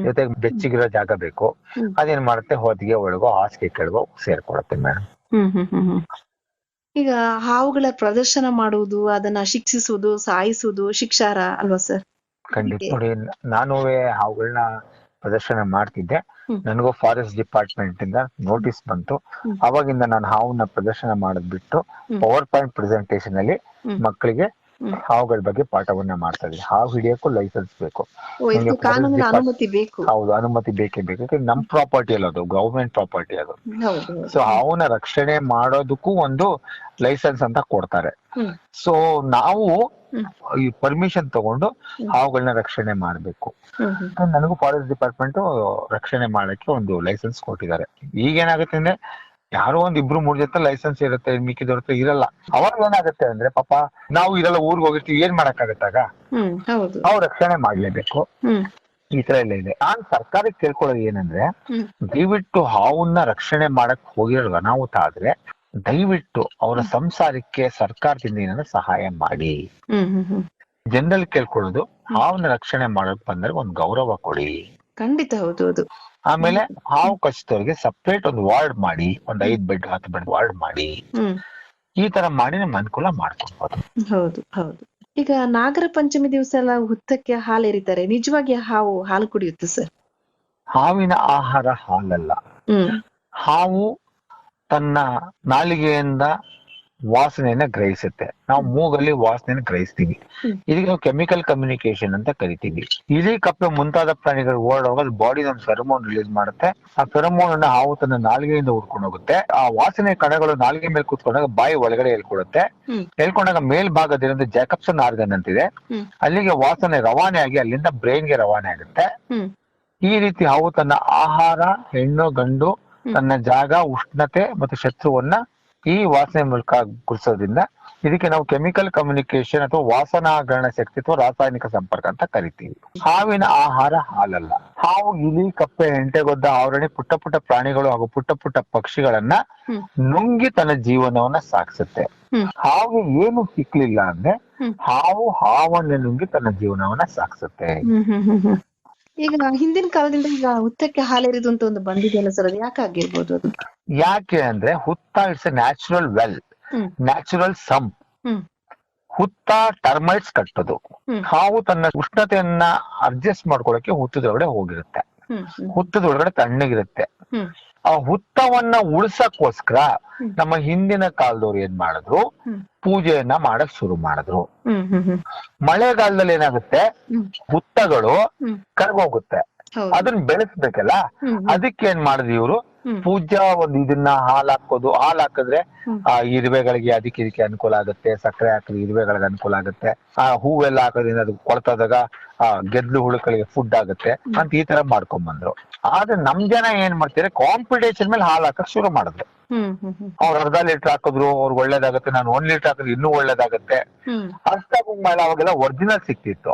Speaker 5: ಜೊತೆಗೆ ಬೆಚ್ಚಗಿರೋ ಜಾಗ ಬೇಕು. ಅದೇನ್ ಮಾಡುತ್ತೆ? ಹೊದಿಗೆ ಒಳಗೋ ಹಾಸಿಗೆ ಕೆಳಗೋ ಸೇರ್ಕೊಳತ್ತೆ ಮೇಡಮ್.
Speaker 4: ಈಗ ಹಾವುಗಳ ಪ್ರದರ್ಶನ ಮಾಡುವುದು ಅದನ್ನ ಶಿಕ್ಷಿಸುವುದು ಸಾಯಿಸುವುದು ಶಿಕ್ಷಾರ ಅಲ್ವಾ ಸರ್?
Speaker 5: ಖಂಡಿತ. ನೋಡಿ ನಾನುವೇ ಹಾವುಗಳನ್ನ ಪ್ರದರ್ಶನ ಮಾಡ್ತಿದ್ದೆ. ನನಗೂ ಫಾರೆಸ್ಟ್ ಡಿಪಾರ್ಟ್ಮೆಂಟ್ ಇಂದ ನೋಟಿಸ್ ಬಂತು. ಅವಾಗಿಂದ ನಾನು ಹಾವನ್ನ ಪ್ರದರ್ಶನ ಮಾಡೋದ್ ಬಿಟ್ಟು ಪವರ್ ಪಾಯಿಂಟ್ ಪ್ರೆಸೆಂಟೇಶನ್ ಅಲ್ಲಿ ಮಕ್ಕಳಿಗೆ. ಹಾವುಗಳ ಬಗ್ಗೆ ಪಾಠವನ್ನ ಮಾಡ್ತಾ ಇದ್ದೀವಿ ಹಾವು ಹಿಡಿಯಕ್ಕೂ ಲೈಸೆನ್ಸ್ ಬೇಕು.
Speaker 4: ಅನುಮತಿ
Speaker 5: ಹೌದು ಅನುಮತಿ ಬೇಕೇ ಬೇಕು. ಯಾಕಂದ್ರೆ ನಮ್ ಪ್ರಾಪರ್ಟಿ ಅಲ್ಲ ಅದು ಗವರ್ಮೆಂಟ್ ಪ್ರಾಪರ್ಟಿ ಅದು. ಸೊ ಹಾವುನ ರಕ್ಷಣೆ ಮಾಡೋದಕ್ಕೂ ಒಂದು ಲೈಸೆನ್ಸ್ ಅಂತ ಕೊಡ್ತಾರೆ. ಸೊ ನಾವು ಈ ಪರ್ಮಿಷನ್ ತಗೊಂಡು. ಹಾವುಗಳನ್ನ ರಕ್ಷಣೆ ಮಾಡಬೇಕು. ನನಗೂ ಫಾರೆಸ್ಟ್ ಡಿಪಾರ್ಟ್ಮೆಂಟ್ ರಕ್ಷಣೆ ಮಾಡಕ್ಕೆ ಒಂದು ಲೈಸೆನ್ಸ್ ಕೊಟ್ಟಿದ್ದಾರೆ. ಈಗ ಏನಾಗುತ್ತೆ ಅಂದ್ರೆ ಯಾರೋ ಒಂದ್ ಇಬ್ರು ಮೂರ್ ಜೊತೆ ಲೈಸೆನ್ಸ್ ಇರುತ್ತೆ ಮಿಕ್ಕಿದವ್ರ ಹತ್ರ ಇರಲ್ಲ. ಅವಾಗ ಏನಾಗುತ್ತೆ ಅಂದ್ರೆ ಪಾಪ ನಾವು ಇರಲ್ಲ ಊರ್ಗ್ ಹೋಗಿರ್ತೀವಿ ಏನ್ ಮಾಡಕ್ಕಾಗತ್ತಾಗ? ನಾವು ರಕ್ಷಣೆ ಮಾಡ್ಲೇಬೇಕು. ಈ ತರ ಎಲ್ಲ ಇದೆ. ಆ ಸರ್ಕಾರಕ್ಕೆ ಕೇಳ್ಕೊಳ್ಳೋದು ಏನಂದ್ರೆ. ದಯವಿಟ್ಟು ಹಾವನ್ನ ರಕ್ಷಣೆ ಮಾಡಕ್ ಹೋಗಿರೋ ಅನಾಹುತ ಆದ್ರೆ ದಯವಿಟ್ಟು ಅವರ ಸಂಸಾರಕ್ಕೆ ಸರ್ಕಾರದಿಂದ ಏನಾದ್ರು ಸಹಾಯ ಮಾಡಿ. ಜನರಲ್ ಕೇಳ್ಕೊಳ್ಳೋದು ಹಾವನ್ನ ರಕ್ಷಣೆ ಮಾಡಕ್ ಬಂದ್ರೆ ಒಂದ್ ಗೌರವ ಕೊಡಿ.
Speaker 4: ಖಂಡಿತ ಹೌದು ಹೌದು.
Speaker 5: ಆಮೇಲೆ ಹಾವು ಕಚ್ಚಿದವ್ರಿಗೆ ಸಪ್ರೇಟ್ ಒಂದು ವಾರ್ಡ್ ಮಾಡಿ ಒಂದ್ ಐದ್ ಬೆಡ್ ಹತ್ತು ಬೆಡ್ ವಾರ್ಡ್ ಮಾಡಿ ಈ ತರ ಮಾಡಿ ನಮ್ ಅನುಕೂಲ ಮಾಡ್ಕೊಬಹುದು
Speaker 4: ಹೌದು ಹೌದು. ಈಗ ನಾಗರ ಪಂಚಮಿ ದಿವಸ ಎಲ್ಲ ಹುತ್ತಕ್ಕೆ ಹಾಲು ಎರಿತಾರೆ ನಿಜವಾಗಿ ಹಾವು ಹಾಲು ಕುಡಿಯುತ್ತೆ ಸರ್?
Speaker 5: ಹಾವಿನ ಆಹಾರ ಹಾಲಲ್ಲ. ಹಾವು ತನ್ನ ನಾಲಿಗೆಯಿಂದ ವಾಸನೆಯನ್ನ ಗ್ರಹಿಸುತ್ತೆ. ನಾವು ಮೂಗಲ್ಲಿ ವಾಸನೆಯನ್ನು ಗ್ರಹಿಸ್ತೀವಿ. ಇದಕ್ಕೆ ನಾವು ಕೆಮಿಕಲ್ ಕಮ್ಯುನಿಕೇಶನ್ ಅಂತ ಕರಿತೀವಿ. ಇಲಿ ಕಪ್ಪೆ ಮುಂತಾದ ಪ್ರಾಣಿಗಳು ಓಡೋವಾಗ ಅದು ಬಾಡಿ ಒಂದು ಫೆರಮೋನ್ ರಿಲೀಸ್ ಮಾಡುತ್ತೆ. ಆ ಫೆರಮೋನ್ ಅನ್ನ ಹಾವು ತನ್ನ ನಾಲ್ಗೆಯಿಂದ ಉಡ್ಕೊಂಡು ಹೋಗುತ್ತೆ. ಆ ವಾಸನೆ ಕಣಗಳು ನಾಲ್ಗೆ ಮೇಲೆ ಕೂತ್ಕೊಂಡಾಗ ಬಾಯಿ ಒಳಗಡೆ
Speaker 4: ಹೇಳ್ಕೊಡುತ್ತೆ.
Speaker 5: ಹೇಳ್ಕೊಂಡಾಗ ಮೇಲ್ಭಾಗದಿಂದ ಜಾಕಪ್ಸನ್ ಆರ್ಗನ್ ಅಂತಿದೆ. ಅಲ್ಲಿಗೆ ವಾಸನೆ ರವಾನೆ ಆಗಿ ಅಲ್ಲಿಂದ ಬ್ರೈನ್ಗೆ ರವಾನೆ ಆಗುತ್ತೆ. ಈ ರೀತಿ ಹಾವು ತನ್ನ ಆಹಾರ ಹೆಣ್ಣು ಗಂಡು ತನ್ನ ಜಾಗ ಉಷ್ಣತೆ ಮತ್ತು ಶತ್ರುವನ್ನ ಈ ವಾಸನೆ ಮೂಲಕ ಗುರ್ಸೋದ್ರಿಂದ ಇದಕ್ಕೆ ನಾವು ಕೆಮಿಕಲ್ ಕಮ್ಯುನಿಕೇಶನ್ ಅಥವಾ ವಾಸನಾಗರಣ ಶಕ್ತಿ ಅಥವಾ ರಾಸಾಯನಿಕ ಸಂಪರ್ಕ ಅಂತ ಕರಿತೀವಿ. ಹಾವಿನ ಆಹಾರ ಹಾಲಲ್ಲ. ಹಾವು ಇಲಿ ಕಪ್ಪೆ ಹೆಂಟೆಗೊದ್ದ ಆವರಣೆ ಪುಟ್ಟ ಪುಟ್ಟ ಪ್ರಾಣಿಗಳು ಹಾಗೂ ಪುಟ್ಟ ಪುಟ್ಟ ಪಕ್ಷಿಗಳನ್ನ ನುಂಗಿ ತನ್ನ ಜೀವನವನ್ನ ಸಾಗಿಸುತ್ತೆ. ಹಾವು ಏನು ಸಿಕ್ಲಿಲ್ಲ ಅಂದ್ರೆ ಹಾವು ಹಾವನ್ನ ನುಂಗಿ ತನ್ನ ಜೀವನವನ್ನ ಸಾಗಿಸುತ್ತೆ.
Speaker 4: ಈಗ ಹಿಂದಿನ ಕಾಲದಿಂದ ಈಗ ಹುತ್ತಕ್ಕೆ ಹಾಲೆರಿದು ಅಂತ ಒಂದು ಬಂದಿದೆಯಲ್ಲ ಸರ್ ಅದು ಯಾಕಾಗಿರ್ಬೋದು ಅದು?
Speaker 5: ಯಾಕೆ ಅಂದ್ರೆ ಹುತ್ತ it's a natural well. Natural some. ಹುತ್ತ ಟರ್ಮೈಟ್ಸ್ ಕಟ್ಟೋದು. ಹಾವು ತನ್ನ ಉಷ್ಣತೆಯನ್ನ ಅಡ್ಜಸ್ಟ್ ಮಾಡ್ಕೊಳಕ್ಕೆ ಹುತ್ತದೊಳಗಡೆ ಹೋಗಿರುತ್ತೆ. ಹುತ್ತದೊಳಗಡೆ ತಣ್ಣಗಿರುತ್ತೆ. ಆ ಹುತ್ತವನ್ನ ಉಳ್ಸಕ್ಕೋಸ್ಕರ ನಮ್ಮ ಹಿಂದಿನ ಕಾಲದವ್ರು ಏನ್ ಮಾಡಿದ್ರು. ಪೂಜೆಯನ್ನ ಮಾಡಕ್ ಶುರು ಮಾಡಿದ್ರು. ಮಳೆಗಾಲದಲ್ಲಿ ಏನಾಗುತ್ತೆ? ಹುತ್ತಗಳು ಕರಗೋಗುತ್ತೆ. ಅದನ್ನ ಬೆಳೆಸ್ಬೇಕಲ್ಲ? ಅದಕ್ಕೆ ಏನ್ ಮಾಡಿದ್ರು ಇವರು. ಪೂಜಾ ಒಂದು ಇದನ್ನ ಹಾಲ್ ಹಾಕೋದು ಹಾಲ್ ಹಾಕಿದ್ರೆ ಆ ಇರುವೆಗಳಿಗೆ ಅದಕ್ಕೆ ಇದಕ್ಕೆ ಅನುಕೂಲ ಆಗುತ್ತೆ. ಸಕ್ಕರೆ ಹಾಕಿದ್ರೆ ಇರುವೆಗಳಿಗೆ ಅನುಕೂಲ ಆಗುತ್ತೆ. ಆ ಹೂವೆಲ್ಲ ಹಾಕೋದ್ರಿಂದ ಅದು ಕೊಳ್ತೋದಾಗ ಆ ಗೆದ್ಲು ಹುಳುಗಳಿಗೆ ಫುಡ್ ಆಗುತ್ತೆ ಅಂತ ಈ ತರ ಮಾಡ್ಕೊಂಡ್ ಬಂದ್ರು. ಆದ್ರೆ ನಮ್ ಜನ ಏನ್ ಮಾಡ್ತಾರೆ ಕಾಂಪಿಟೇಷನ್ ಮೇಲೆ ಹಾಲ್ ಹಾಕಕ್ ಶುರು ಮಾಡಿದ್ರು. ಅವ್ರು ಅರ್ಧ ಲೀಟರ್ ಹಾಕಿದ್ರು ಅವ್ರಿಗೆ ಒಳ್ಳೇದಾಗುತ್ತೆ ನಾನು ಒಂದ್ ಲೀಟರ್ ಹಾಕಿದ್ರೆ ಇನ್ನೂ ಒಳ್ಳೇದಾಗುತ್ತೆ. ಅಷ್ಟಾಗುಮ್ಮ ಎಲ್ಲ ಅವಾಗೆಲ್ಲ ಒರಿಜಿನಲ್ ಸಿಕ್ತಿತ್ತು.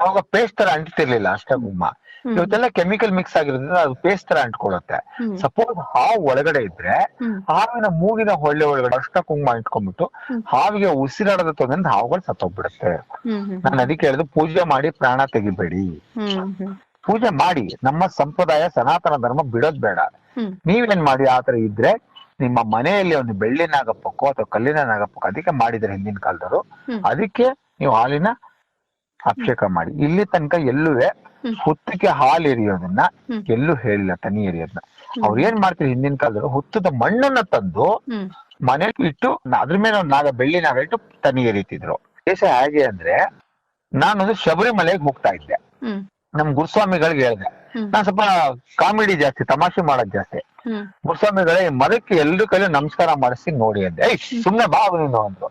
Speaker 5: ಅವಾಗ ಪೇಸ್ಟ್ ತರ ಅಂಟಿರ್ಲಿಲ್ಲ
Speaker 4: ಅಷ್ಟಾಗುಮ್ಮ.
Speaker 5: ಇವತ್ತೆಲ್ಲ ಕೆಮಿಕಲ್ ಮಿಕ್ಸ್ ಆಗಿರೋದ್ರಿಂದ ಅದು ಪೇಸ್ಟ್ ತರ ಅಂಟ್ಕೊಳ್ಳುತ್ತೆ. ಸಪೋಸ್ ಹಾವು ಒಳಗಡೆ ಇದ್ರೆ ಹಾವಿನ ಮೂಗಿನ ಹೊಳ್ಳೆ ಒಳಗಡೆ ಅಷ್ಟ ಕುಂಕುಮ ಇಟ್ಕೊಂಡ್ಬಿಟ್ಟು. ಹಾವಿಗೆ ಉಸಿರಾಡದ ತೊಂದ್ರೆ ಹಾವುಗಳು ಸತ್ತೋಗ್ಬಿಡುತ್ತೆ. ನಾನು ಅದಕ್ಕೆ ಹೇಳಿದ್ರು ಪೂಜೆ ಮಾಡಿ ಪ್ರಾಣ ತೆಗಿಬೇಡಿ. ಪೂಜೆ ಮಾಡಿ. ನಮ್ಮ ಸಂಪ್ರದಾಯ ಸನಾತನ ಧರ್ಮ ಬಿಡೋದ್ ಬೇಡ. ನೀವೇನ್ ಮಾಡಿ ಆತರ ಇದ್ರೆ ನಿಮ್ಮ ಮನೆಯಲ್ಲಿ ಒಂದು ಬೆಳ್ಳಿ ನಾಗಪ್ಪಕ್ಕೋ ಅಥವಾ ಕಲ್ಲಿನ ನಾಗಪ್ಪಕ್ಕೋ ಅದಕ್ಕೆ ಮಾಡಿದ್ರೆ ಹಿಂದಿನ ಕಾಲದವರು. ಅದಕ್ಕೆ ನೀವು ಹಾಲಿನ ಅಭಿಷೇಕ ಮಾಡಿ. ಇಲ್ಲಿ ತನಕ ಎಲ್ಲುವೆ
Speaker 4: ಹ್ಮ್.
Speaker 5: ಹುತ್ತಕ್ಕೆ ಹಾಲು ಎರಿಯೋದನ್ನ ಎಲ್ಲೂ ಹೇಳಿಲ್ಲ ತನಿ ಎರಿಯೋದನ್ನ. ಅವ್ರು ಏನ್ ಮಾಡ್ತಾರೆ ಹಿಂದಿನ ಕಾಲದಲ್ಲಿ ಹುತ್ತದ ಮಣ್ಣನ್ನ ತಂದು
Speaker 4: ಮನೆ
Speaker 5: ಮನೆಗೆ ಇಟ್ಟು ಅದ್ರ ಮೇಲೆ ಒಂದು ನಾಗ ಬೆಳ್ಳಿ ನಾಗ ಇಟ್ಟು ತನಿ ಎರಿತಿದ್ರು. ದೇಶ ಹೇಗೆ ಅಂದ್ರೆ ನಾನೊಂದು ಶಬರಿಮಲೆಗೆ ಹೋಗ್ತಾ ಇದ್ದೆ. ನಮ್ ಗುರುಸ್ವಾಮಿಗಳಿಗೆ ಹೇಳ್ದೆ. ನಾನ್ ಸ್ವಲ್ಪ ಕಾಮಿಡಿ ಜಾಸ್ತಿ ತಮಾಷೆ ಮಾಡೋದ್ ಜಾಸ್ತಿ. ಈ ಮರಕ್ಕೆ ಎಲ್ರು ಕೈಲಿ ನಮಸ್ಕಾರ ಮಾಡಿಸಿ ನೋಡಿ ಅಂದೆ. ಏಯ್ ಸುಮ್ನೆ ಬಾ ನೀನು ಅಂದ್ರು.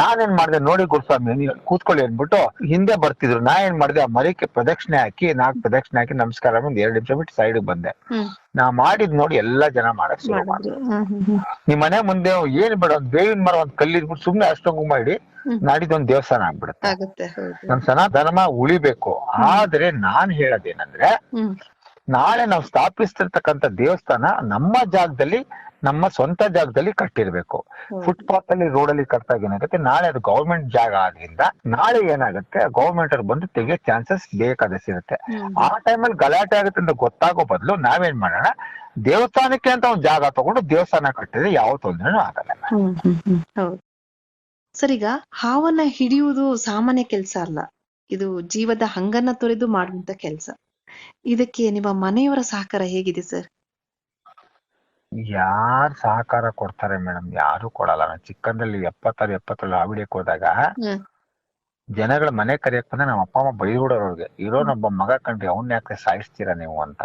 Speaker 5: ನಾನೇನ್ ಮಾಡ್ದೆ ನೋಡಿ ಗುರುಸ್ವಾಮಿ ನೀವು ಕೂತ್ಕೊಳ್ಳಿ ಅಂದ್ಬಿಟ್ಟು ಹಿಂದೆ ಬರ್ತಿದ್ರು. ನಾ ಏನ್ ಮಾಡ್ದೆ ಆ ಮರಕ್ಕೆ ಪ್ರದಕ್ಷಿಣೆ ಹಾಕಿ ನಾಲ್ಕು ಪ್ರದಕ್ಷಿಣೆ ಹಾಕಿ ನಮಸ್ಕಾರ ಮಾಡಿ ಎರಡು ನಿಮಿಷ ಬಿಟ್ಟು ಸೈಡ್ ಬಂದೆ. ನಾ ಮಾಡಿದ್ ನೋಡಿ ಎಲ್ಲಾ ಜನ ಮಾಡಕ್ ಶುರು ಮಾಡಿದ್ರು. ನಿಮ್ ಮನೆ ಮುಂದೆ ಏನ್ ಬೇಡ ಒಂದ್ ಬೇವಿನ ಮರ ಒಂದ್ ಕಲ್ಲಿದ್ಬಿಟ್ಟು ಸುಮ್ನೆ ಅಷ್ಟೊಂದು ಮಾಡಿ ಒಂದ್ ದೇವಸ್ಥಾನ ಆಗ್ಬಿಡುತ್ತೆ. ನಮ್ ಸನಾತನ ಧರ್ಮ ಉಳಿಬೇಕು ಆದ್ರೆ ನಾನ್ ಹೇಳೋದೇನಂದ್ರೆ ನಾಳೆ ನಾವು ಸ್ಥಾಪಿಸ್ತಿರ್ತಕ್ಕಂಥ ದೇವಸ್ಥಾನ ನಮ್ಮ ಜಾಗದಲ್ಲಿ ನಮ್ಮ ಸ್ವಂತ ಜಾಗದಲ್ಲಿ ಕಟ್ಟಿರ್ಬೇಕು. ಫುಟ್ಪಾತ್ ಅಲ್ಲಿ ರೋಡ್ ಅಲ್ಲಿ ಕಟ್ಟಾಗ ಏನಾಗುತ್ತೆ? ನಾಳೆ ಅದು ಗೌರ್ಮೆಂಟ್ ಜಾಗ ಆದ್ರಿಂದ ನಾಳೆ ಏನಾಗುತ್ತೆ? ಗೌರ್ಮೆಂಟ್ ಅವ್ರು ಬಂದು ತೆಗಿಯೋ ಚಾನ್ಸಸ್ ಬೇಕಾದ
Speaker 4: ಸಿಗುತ್ತೆ
Speaker 5: ಆ ಟೈಮಲ್ಲಿ ಗಲಾಟೆ ಆಗುತ್ತೆ ಅಂತ ಗೊತ್ತಾಗೋ ಬದಲು ನಾವೇನ್ ಮಾಡೋಣ? ದೇವಸ್ಥಾನಕ್ಕೆ ಅಂತ ಒಂದು ಜಾಗ ತಗೊಂಡು ದೇವಸ್ಥಾನ ಕಟ್ಟಿದ್ರೆ ಯಾವ ತೊಂದರೆ ಆಗಲ್ಲ
Speaker 4: ಹ್ಮ್ ಹ್ಮ್ ಹ್ಮ್. ಹೌದು. ಸರ್ ಈಗ ಹಾವನ್ನ ಹಿಡಿಯುವುದು ಸಾಮಾನ್ಯ ಕೆಲಸ ಅಲ್ಲ. ಇದು ಜೀವದ ಹಂಗನ್ನ ತೊರೆದು ಮಾಡುವಂತ ಕೆಲಸ. ಇದಕ್ಕೆ ನಿಮ್ಮ ಮನೆಯವರ ಸಹಕಾರ ಹೇಗಿದೆ ಸರ್?
Speaker 5: ಯಾರ್ ಸಹಕಾರ ಕೊಡ್ತಾರೆ ಮೇಡಮ್? ಯಾರು ಕೊಡಲ್ಲ. ನಾನು ಚಿಕ್ಕಂದಲ್ಲಿ ಎಪ್ಪತ್ತಾರು ಎಪ್ಪತ್ತೇಳು ಹಾವಿಡಿಯಕ್ಕೆ ಹೋದಾಗ. ಜನಗಳ ಮನೆ ಕರಿಯಕ್ ಬಂದ್ರೆ ನಮ್ಮ ಅಪ್ಪ ಅಮ್ಮ ಬೈದ್ಬಿಡೋರು ಅವ್ರಿಗೆ ಇರೋ ನಮ್ಮ ಮಗ ಕಂಡ್ರಿ ಅವ್ನ ಯಾಕೆ ಸಾಯಿಸ್ತೀರಾ ನೀವು ಅಂತ?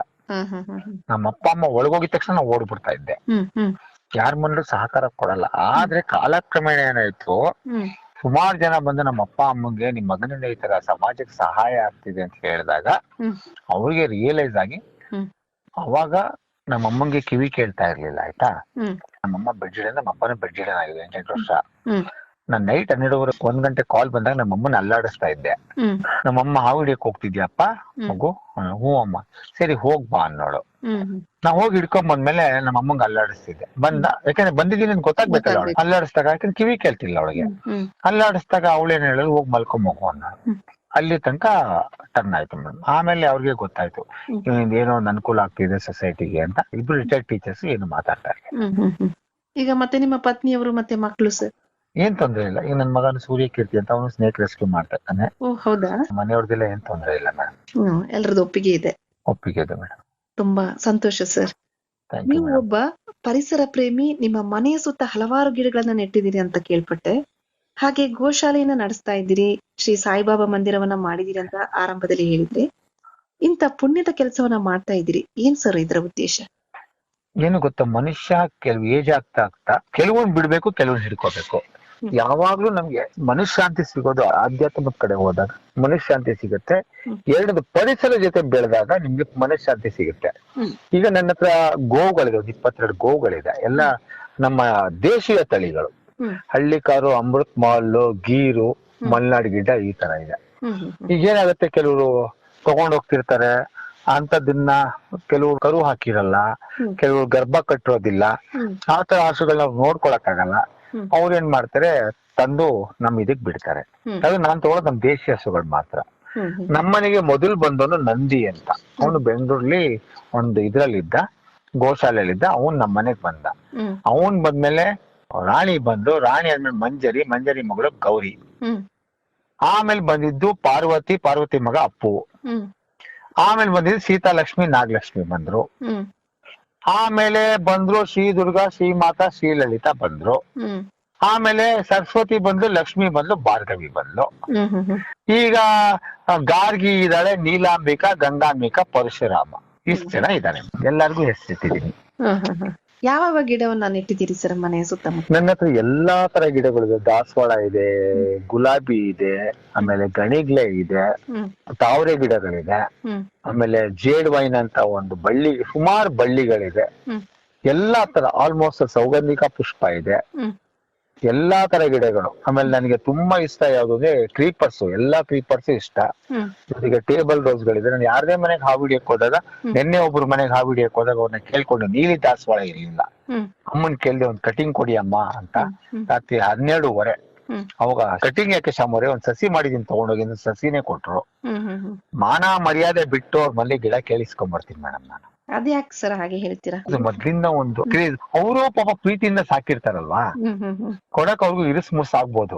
Speaker 5: ನಮ್ಮ ಅಪ್ಪ ಅಮ್ಮ ಒಳಗೋಗಿದ ತಕ್ಷಣ ನಾವು ಓಡ್ಬಿಡ್ತಾ ಇದ್ದೆ. ಯಾರ ಮುಂದೆ ಸಹಕಾರ ಕೊಡಲ್ಲ. ಆದ್ರೆ ಕಾಲಕ್ರಮೇಣ ಏನಾಯ್ತು ಸುಮಾರು ಜನ ಬಂದು ನಮ್ಮ ಅಪ್ಪ ಅಮ್ಮಂಗೆ ನಿಮ್ ಮಗನಿಂದ ಈ ತರ ಸಮಾಜಕ್ಕೆ ಸಹಾಯ ಆಗ್ತಿದೆ ಅಂತ ಹೇಳಿದಾಗ. ಅವ್ರಿಗೆ ರಿಯಲೈಸ್ ಆಗಿ ಅವಾಗ ನಮ್ಮ ಅಮ್ಮಂಗೆ ಕಿವಿ ಕೇಳ್ತಾ ಇರ್ಲಿಲ್ಲ ಆಯ್ತಾ. ನಮ್ಮಮ್ಮ ಬೆಡ್ಜಿಡೆ ನಮ್ಮ ಅಪ್ಪನ ಬೆಡ್ಜಿಡೆ ಆಗಿದೆ ಎಂಟೆಂಟು ವರ್ಷ. ನಾನ್ ನೈಟ್ ಹನ್ನೆರಡುವರೆ ಒಂದ್ ಗಂಟೆ ಕಾಲ್ ಬಂದಾಗ ನಮ್ಮ ಅಮ್ಮನ ಅಲ್ಲಾಡಿಸ್ತಾ ಇದ್ದೆ.
Speaker 4: ನಮ್ಮ
Speaker 5: ನಮ್ಮಮ್ಮ ಹಾವು ಹಿಡಿಯಕ್ ಹೋಗ್ತಿದ್ಯಪ್ಪ. ಮಗು ಹ್ಞೂ ಅಮ್ಮ. ಸರಿ ಹೋಗ್ ಬಾ ಅನ್ನೋಳು. ನಾ ಹೋಗಿ ಹಿಡ್ಕೊಂಡ್ ಬಂದ್ಮೇಲೆ ನಮ್ಮ ಅಮ್ಮಂಗೆ ಅಲ್ಲಾಡಿಸ್ತಿದ್ದೆ. ಬಂದ ಯಾಕಂದ್ರೆ ಬಂದಿದ್ದೀನಿ ಅಂತ ಗೊತ್ತಾಗ್ಬೇಕಲ್ಲ ಅವಳು. ಅಲ್ಲಾಡಿಸ್ದಾಗ ಯಾಕಂದ್ರೆ ಕಿವಿ ಕೇಳ್ತಿಲ್ಲ ಅವಳಿಗೆ. ಅಲ್ಲಾಡಿಸ್ದಾಗ ಅವಳೇನ್ ಹೇಳೋದು ಹೋಗಿ ಮಲ್ಕೊಂಡ್ ಹೋಗು ಅನ್ನೋ ಅಲ್ಲಿ ತನಕ ಟರ್ನ್ ಆಯ್ತು ಮೇಡಮ್ ಆಮೇಲೆ ಅವ್ರಿಗೆ ಗೊತ್ತಾಯ್ತು. ಏನೋ ಒಂದು ಅನುಕೂಲ ಆಗ್ತಿದೆ ಸೊಸೈಟಿಗೆ ಅಂತ. ಇಬ್ರು ರಿಟೈರ್ಡ್ ಟೀಚರ್ಸ್ ಏನು ಮಾತಾಡ್ತಾ ಇಲ್ಲ
Speaker 4: ಹ್ಮ್ ಹ್ಮ್ ಹ್ಮ್. ಈಗ ಮತ್ತೆ ನಿಮ್ಮ ಪತ್ನಿಯವರು ಮತ್ತೆ ಮಕ್ಕಳು ಸರ್
Speaker 5: ಏನ್ ತೊಂದ್ರೆ ಇಲ್ಲ. ಈಗ ನನ್ ಮಗನ ಸೂರ್ಯ ಕೀರ್ತಿ ಅಂತ ಅವನು ಸ್ನೇಕ್ ರೆಸ್ಕ್ಯೂ ಮಾಡ್ತಾ ಇದ್ದಾನೆ
Speaker 4: ಓ ಹೌದಾ?
Speaker 5: ಮನೆಯವ್ರದೆಲ್ಲ ಏನ್ ತೊಂದ್ರೆ ಇಲ್ಲ ಮೇಡಮ್
Speaker 4: ಹ್ಮ್ ಎಲ್ರದ್ದು ಒಪ್ಪಿಗೆ ಇದೆ.
Speaker 5: ಒಪ್ಪಿಗೆ ಇದೆ ಮೇಡಮ್
Speaker 4: ತುಂಬಾ ಸಂತೋಷ ಸರ್
Speaker 5: ಥ್ಯಾಂಕ್ ಯು
Speaker 4: ನೀವು ಒಬ್ಬ ಪರಿಸರ ಪ್ರೇಮಿ ನಿಮ್ಮ ಮನೆಯ ಸುತ್ತ ಹಲವಾರು ಗಿಡಗಳನ್ನ ನೆಟ್ಟಿದ್ದೀರಿ ಅಂತ ಕೇಳ್ಪಟ್ಟೆ. ಹಾಗೆ ಗೋಶಾಲೆಯನ್ನ ನಡೆಸ್ತಾ ಇದ್ದೀರಿ ಶ್ರೀ ಸಾಯಿಬಾಬಾ ಮಂದಿರವನ್ನ ಮಾಡಿದಿರಿ ಅಂತ ಆರಂಭದಲ್ಲಿ ಹೇಳಿದ್ರಿ. ಇಂತ ಪುಣ್ಯದ ಕೆಲಸವನ್ನ ಮಾಡ್ತಾ ಇದ್ದೀರಿ. ಏನ್ ಸರ್ ಇದರ ಉದ್ದೇಶ?
Speaker 5: ಏನು ಗೊತ್ತಾ ಮನುಷ್ಯ ಕೆಲವು ಏಜ್ ಆಗ್ತಾ ಆಗ್ತಾ ಕೆಲವೊಂದು ಬಿಡ್ಬೇಕು ಕೆಲವೊಂದು ಹಿಡ್ಕೋಬೇಕು. ಯಾವಾಗ್ಲೂ ನಮ್ಗೆ ಮನಃಶಾಂತಿ ಸಿಗೋದು ಆಧ್ಯಾತ್ಮದ ಕಡೆ ಹೋದಾಗ ಮನಃಶಾಂತಿ ಸಿಗುತ್ತೆ
Speaker 4: ಎರಡು
Speaker 5: ಎರಡದು ಪರಿಸರ ಜೊತೆ ಬೆಳೆದಾಗ ನಿಮ್ಗೆ ಮನಃಶಾಂತಿ ಸಿಗುತ್ತೆ ಈಗ ನನ್ನ ಹತ್ರ ಗೋವುಗಳಿದೆ ಒಂದು ಇಪ್ಪತ್ತೆರಡು ಗೋವುಗಳಿದೆ ಎಲ್ಲ ನಮ್ಮ ದೇಶೀಯ ತಳಿಗಳು. ಹಳ್ಳಿಕಾರು ಅಮೃತ್ ಮಾಲ್ ಗೀರು. ಮಲ್ನಾಡ್ ಗಿಡ್ಡ ಈ ತರ ಇದೆ ಈಗ ಏನಾಗುತ್ತೆ ಕೆಲವರು ತಗೊಂಡ್ ಹೋಗ್ತಿರ್ತಾರೆ ಅಂತದನ್ನ ಕೆಲವರು ಕರು ಹಾಕಿರಲ್ಲ. ಕೆಲವರು ಗರ್ಭ ಕಟ್ಟಿರೋದಿಲ್ಲ. ಆ ತರ ಹಸುಗಳನ್ನ ನೋಡ್ಕೊಳಕ್ ಆಗಲ್ಲ. ಅವ್ರು ಏನ್ ಮಾಡ್ತಾರೆ? ತಂದು ನಮ್ ಇದಕ್ ಬಿಡ್ತಾರೆ. ಅದು ನಾನ್ ತಗೊಳ್ಳೋದು ನಮ್ ದೇಶಿ ಹಸುಗಳು ಮಾತ್ರ. ನಮ್ಮನೆಗೆ ಮೊದಲು ಬಂದವನು ನಂದಿ ಅಂತ. ಅವನು ಬೆಂಗಳೂರಲ್ಲಿ ಒಂದು ಇದ್ರಲ್ಲಿದ್ದ ಗೋಶಾಲೆಯಲ್ಲಿದ್ದ ಅವನ್ ನಮ್ಮ ಮನೆಗ್ ಬಂದ. ಅವನ್ ಬಂದ್ಮೇಲೆ ರಾಣಿ ಬಂದು ರಾಣಿ ಆದ್ಮೇಲೆ ಮಂಜರಿ ಮಂಜರಿ ಮಗಳು ಗೌರಿ. ಆಮೇಲೆ ಬಂದಿದ್ದು ಪಾರ್ವತಿ ಪಾರ್ವತಿ ಮಗ ಅಪ್ಪು. ಆಮೇಲೆ ಬಂದಿದ್ದು ಸೀತಾಲಕ್ಷ್ಮಿ ನಾಗಲಕ್ಷ್ಮಿ ಬಂದ್ರು. ಆಮೇಲೆ ಬಂದ್ರು ಶ್ರೀ ದುರ್ಗಾ ಶ್ರೀ ಮಾತಾ ಶ್ರೀ ಲಲಿತಾ ಬಂದ್ರು. ಆಮೇಲೆ ಸರಸ್ವತಿ ಬಂದ್ಲು ಲಕ್ಷ್ಮಿ ಬಂದ್ಲು ಭಾರ್ಗವಿ ಬಂದ್ಲು ಈಗ ಗಾರ್ಗಿ ಇದ್ದಾಳೆ ನೀಲಾಂಬಿಕಾ ಗಂಗಾಂಬಿಕಾ ಪರಶುರಾಮ. ಇಷ್ಟು ಜನ ಇದ್ದಾರೆ. ಎಲ್ಲರಿಗೂ ಹೆಸರಿಟ್ಟಿದ್ದೀನಿ.
Speaker 4: ಹ್ಮ್ ಯಾವ ಗಿಡವನ್ನ ನೆಟ್ಟಿದ್ದೀರಿ ಸರ್ ಮನೆಯ ಸುತ್ತಮುತ್ತ?
Speaker 5: ನನ್ನ ಹತ್ರ ಎಲ್ಲಾ ತರ ಗಿಡಗಳಿದೆ. ದಾಸವಾಳ ಇದೆ ಗುಲಾಬಿ ಇದೆ ಆಮೇಲೆ ಗಣಿಗ್ಲೆ ಇದೆ ತಾವರೆ ಗಿಡಗಳಿದೆ ಆಮೇಲೆ ಜೇಡ್ ವೈನ್ ಅಂತ ಒಂದು ಬಳ್ಳಿ ಸುಮಾರು ಬಳ್ಳಿಗಳಿದೆ. ಎಲ್ಲಾ ತರ ಆಲ್ಮೋಸ್ಟ್ ಸೌಗಂಧಿಕ ಪುಷ್ಪ ಇದೆ. ಎಲ್ಲಾ ತರ ಗಿಡಗಳು. ಆಮೇಲೆ ನನಗೆ ತುಂಬಾ ಇಷ್ಟ ಯಾವ್ದು ಅಂದ್ರೆ ಕ್ರೀಪರ್ಸ್ ಎಲ್ಲಾ ಕ್ರೀಪರ್ಸ್ ಇಷ್ಟ.
Speaker 4: ಜೊತೆಗೆ
Speaker 5: ಈಗ ಟೇಬಲ್ ರೋಸ್ ಗಳಿದೆ ನಾನು ಯಾರದೇ ಮನೆಗೆ ಹಾವು ಹಿಡಿಯಕ್ ಹೋದಾಗ. ನಿನ್ನೆ ಒಬ್ರು ಮನೆಗೆ ಹಾವು ಹಿಡಿಯಕ್ ಹೋದಾಗ ಅವ್ರನ್ನ ಕೇಳ್ಕೊಂಡು ನೀಲಿ ದಾಸವಾಳ ಇರ್ಲಿಲ್ಲ ಅಮ್ಮನ್ ಕೇಳಿದೆ ಒಂದ್ ಕಟಿಂಗ್ ಕೊಡಿ ಅಮ್ಮ ಅಂತ. ರಾತ್ರಿ ಹನ್ನೆರಡೂವರೆ. ಅವಾಗ ಕಟಿಂಗ್ ಯಾಕೆ ಶಾಮೋರೆ ಒಂದ್ ಸಸಿ ಮಾಡಿದೀನಿ ತಗೊಂಡೋಗಿ ಸಸಿನೇ ಕೊಟ್ರು. ಮಾನ ಮರ್ಯಾದೆ ಬಿಟ್ಟು ಅವ್ರ ಮನೆ ಗಿಡ ಕೇಳಿಸ್ಕೊಂಡ್ ಬರ್ತೀನಿ ಮೇಡಮ್ ನಾನು.
Speaker 4: ಅದ್ಯಾಕ್ ಸರ್ ಹಾಗೆ ಹೇಳ್ತೀರಾ?
Speaker 5: ಮೊದ್ಲಿಂದ ಒಂದು ಅವರು ಪಾಪ ಪ್ರೀತಿಯಿಂದ ಸಾಕಿರ್ತಾರಲ್ವಾ? ಕೊಡಕ್ ಅವ್ರಿಗೂ ಇರಿಸ್ ಮುರ್ಸ್ ಆಗ್ಬೋದು.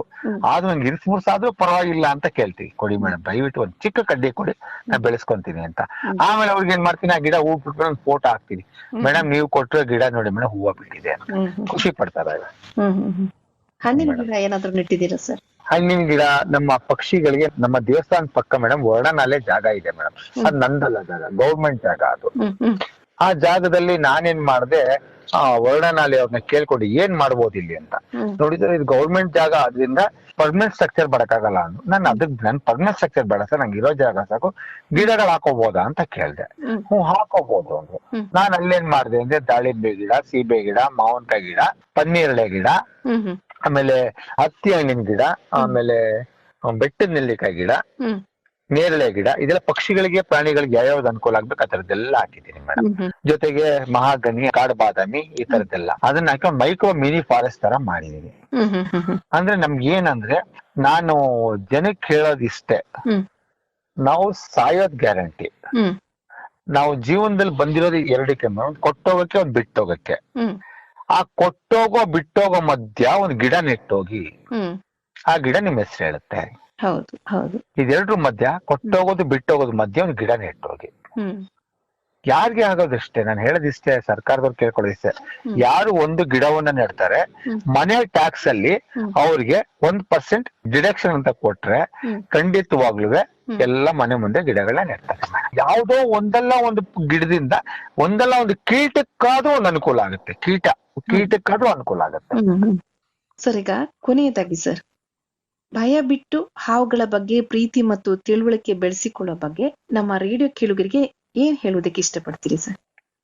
Speaker 5: ಆದ್ರೆ ನಂಗೆ ಇರಿಸ್ ಮುರ್ಸ್ ಆದ್ರೂ ಪರವಾಗಿಲ್ಲ ಅಂತ ಕೇಳ್ತೀವಿ. ಕೊಡಿ ಮೇಡಮ್ ದಯವಿಟ್ಟು ಒಂದ್ ಚಿಕ್ಕ ಕಡ್ಡಿ ಕೊಡಿ ನಾ ಬೆಳೆಸ್ಕೊಂತೀನಿ ಅಂತ. ಆಮೇಲೆ ಅವ್ರಿಗೆ ಏನ್ ಮಾಡ್ತೀನಿ ಆ ಗಿಡ ಹೂ ಬಿಟ್ಬಿಟ್ಟು ಒಂದು ಫೋಟೋ ಹಾಕ್ತೀನಿ. ಮೇಡಮ್ ನೀವು ಕೊಟ್ಟಿರೋ ಗಿಡ ನೋಡಿ ಮೇಡಮ್ ಹೂವ ಬಿಟ್ಟಿದೆ ಖುಷಿ ಪಡ್ತಾರ
Speaker 4: ಹಣ್ಣಿನ ಗಿಡ ಏನಾದ್ರು ನೆಟ್ಟಿದ್ದೀರಾ ಸರ್
Speaker 5: ಹಣ್ಣಿನ ಗಿಡ ನಮ್ಮ ಪಕ್ಷಿಗಳಿಗೆ ನಮ್ಮ ದೇವಸ್ಥಾನ ಪಕ್ಕ ಮೇಡಮ್ ವರ್ಣನಾಲೆ ಜಾಗ ಇದೆ ಮೇಡಮ್ ಅದ್ ನಂದಲ್ಲ ಜಾಗ ಗೌರ್ಮೆಂಟ್ ಜಾಗ ಅದು. ಆ ಜಾಗದಲ್ಲಿ ನಾನೇನ್ ಮಾಡ್ದೆ ಆ ವರ್ಣನಾಲೆ ಅವ್ರನ್ನ ಕೇಳ್ಕೊಂಡು ಏನ್ ಮಾಡ್ಬೋದು ಇಲ್ಲಿ ಅಂತ. ನೋಡಿದ್ರೆ ಇದು ಗೌರ್ಮೆಂಟ್ ಜಾಗ ಆದ್ರಿಂದ ಪರ್ಮನೆಂಟ್ ಸ್ಟ್ರಕ್ಚರ್ ಬರಕಾಗಲ್ಲ ಅಂದ್ರು ನಾನು ಅದಕ್ಕೆ ನನ್ ಪರ್ಮನೆಂಟ್ ಸ್ಟ್ರಕ್ಚರ್ ಬೇಡ ಸರ್ ನಂಗೆ ಇರೋ ಜಾಗ ಸಾಕು. ಗಿಡಗಳು ಹಾಕೋಬಹುದಾ ಅಂತ ಕೇಳ್ದೆ.
Speaker 4: ಹ್ಮ್.
Speaker 5: ಹ್ಞೂ ಹಾಕೋಬಹುದು ಅಂದ್ರು ನಾನು ಅಲ್ಲೇನ್ ಮಾಡ್ದೆ ಅಂದ್ರೆ ದಾಳಿಂಬೆ ಗಿಡ ಸೀಬೆ ಗಿಡ ಮಾವಿನಕಾಯಿ ಗಿಡ ಪನ್ನೀರಳೆ ಗಿಡ. ಆಮೇಲೆ ಹತ್ತಿ ಹಣ್ಣಿನ ಗಿಡ ಆಮೇಲೆ ಬೆಟ್ಟದ ನೆಲ್ಲಿಕಾಯಿ ಗಿಡ ನೇರಳೆ ಗಿಡ ಇದೆಲ್ಲ ಪಕ್ಷಿಗಳಿಗೆ ಪ್ರಾಣಿಗಳಿಗೆ ಯಾವ್ಯಾವ್ದು ಅನುಕೂಲ ಆಗ್ಬೇಕು ಆ ತರದ್ದೆಲ್ಲ ಹಾಕಿದ್ದೀನಿ ಮೇಡಮ್ ಜೊತೆಗೆ ಮಹಾಗನಿ ಕಾಡು ಬಾದಾಮಿ ಈ ತರದ್ದೆಲ್ಲ ಅದನ್ನ ಹಾಕಿ ಮೈಕ್ರೋ ಮಿನಿ ಫಾರೆಸ್ಟ್ ತರ ಮಾಡಿದೀನಿ. ಅಂದ್ರೆ ನಮ್ಗೆ ಏನಂದ್ರೆ ನಾನು ಜನಕ್ಕೆ ಹೇಳೋದ್ ಇಷ್ಟೇ. ನಾವು ಸಾಯೋದ್ ಗ್ಯಾರಂಟಿ. ನಾವು ಜೀವನದಲ್ಲಿ ಬಂದಿರೋದು ಎರಡಕ್ಕೆ ಮೇಡಮ್ ಕೊಟ್ಟೋಗಕ್ಕೆ ಒಂದ್ ಬಿಟ್ಟೋಗಕ್ಕೆ. ಆ ಕೊಟ್ಟೋಗೋ ಬಿಟ್ಟೋಗೋ ಮಧ್ಯ ಒಂದು ಗಿಡ ನೆಟ್ಟೋಗಿ. ಆ ಗಿಡ ನಿಮ್ ಹೆಸರು ಹೇಳುತ್ತೆ.
Speaker 4: ಹೌದು ಹೌದು.
Speaker 5: ಇದೆರಡ್ರ ಮಧ್ಯ ಕೊಟ್ಟೋಗೋದು ಬಿಟ್ಟೋಗೋದು ಮಧ್ಯ ಒಂದು ಗಿಡ ನೆಟ್ಟೋಗಿ. ಯಾರಿಗೆ ಆಗೋದಷ್ಟೇ ನಾನು ಹೇಳೋದಿಷ್ಟೇ ಸರ್ಕಾರದವ್ರು ಕೇಳ್ಕೊಳ್ಳೋದಿಷ್ಟೇ. ಯಾರು ಒಂದು ಗಿಡವನ್ನ ನೆಡ್ತಾರೆ. ಮನೆ ಟ್ಯಾಕ್ಸ್ ಅಲ್ಲಿ. ಅವ್ರಿಗೆ ಒಂದ್ ಪರ್ಸೆಂಟ್ ಡಿಡಕ್ಷನ್ ಅಂತ ಕೊಟ್ರೆ. ಖಂಡಿತವಾಗ್ಲೂ. ಎಲ್ಲ ಮನೆ ಮುಂದೆ ಗಿಡಗಳನ್ನ ನೆಡ್ತಾರೆ ಯಾವ್ದೋ ಒಂದಲ್ಲ ಒಂದು ಗಿಡದಿಂದ ಒಂದಲ್ಲ ಒಂದು ಕೀಟಕ್ಕಾದ್ರೂ ಒಂದು ಅನುಕೂಲ ಆಗುತ್ತೆ ಕೀಟ ಕೀಟಕ್ಕಾದ್ರೂ ಅನುಕೂಲ ಆಗುತ್ತೆ.
Speaker 4: ಸರ್ ಈಗ ಕೊನೆಯದಾಗಿ ಸರ್ ಭಯ ಬಿಟ್ಟು ಹಾವುಗಳ ಬಗ್ಗೆ ಪ್ರೀತಿ ಮತ್ತು ತಿಳುವಳಿಕೆ ಬೆಳೆಸಿಕೊಳ್ಳೋ ಬಗ್ಗೆ ನಮ್ಮ ರೇಡಿಯೋ ಕೇಳುಗರಿಗೆ ಏನ್ ಹೇಳೋದಕ್ಕೆ ಇಷ್ಟಪಡ್ತೀರಿ ಸರ್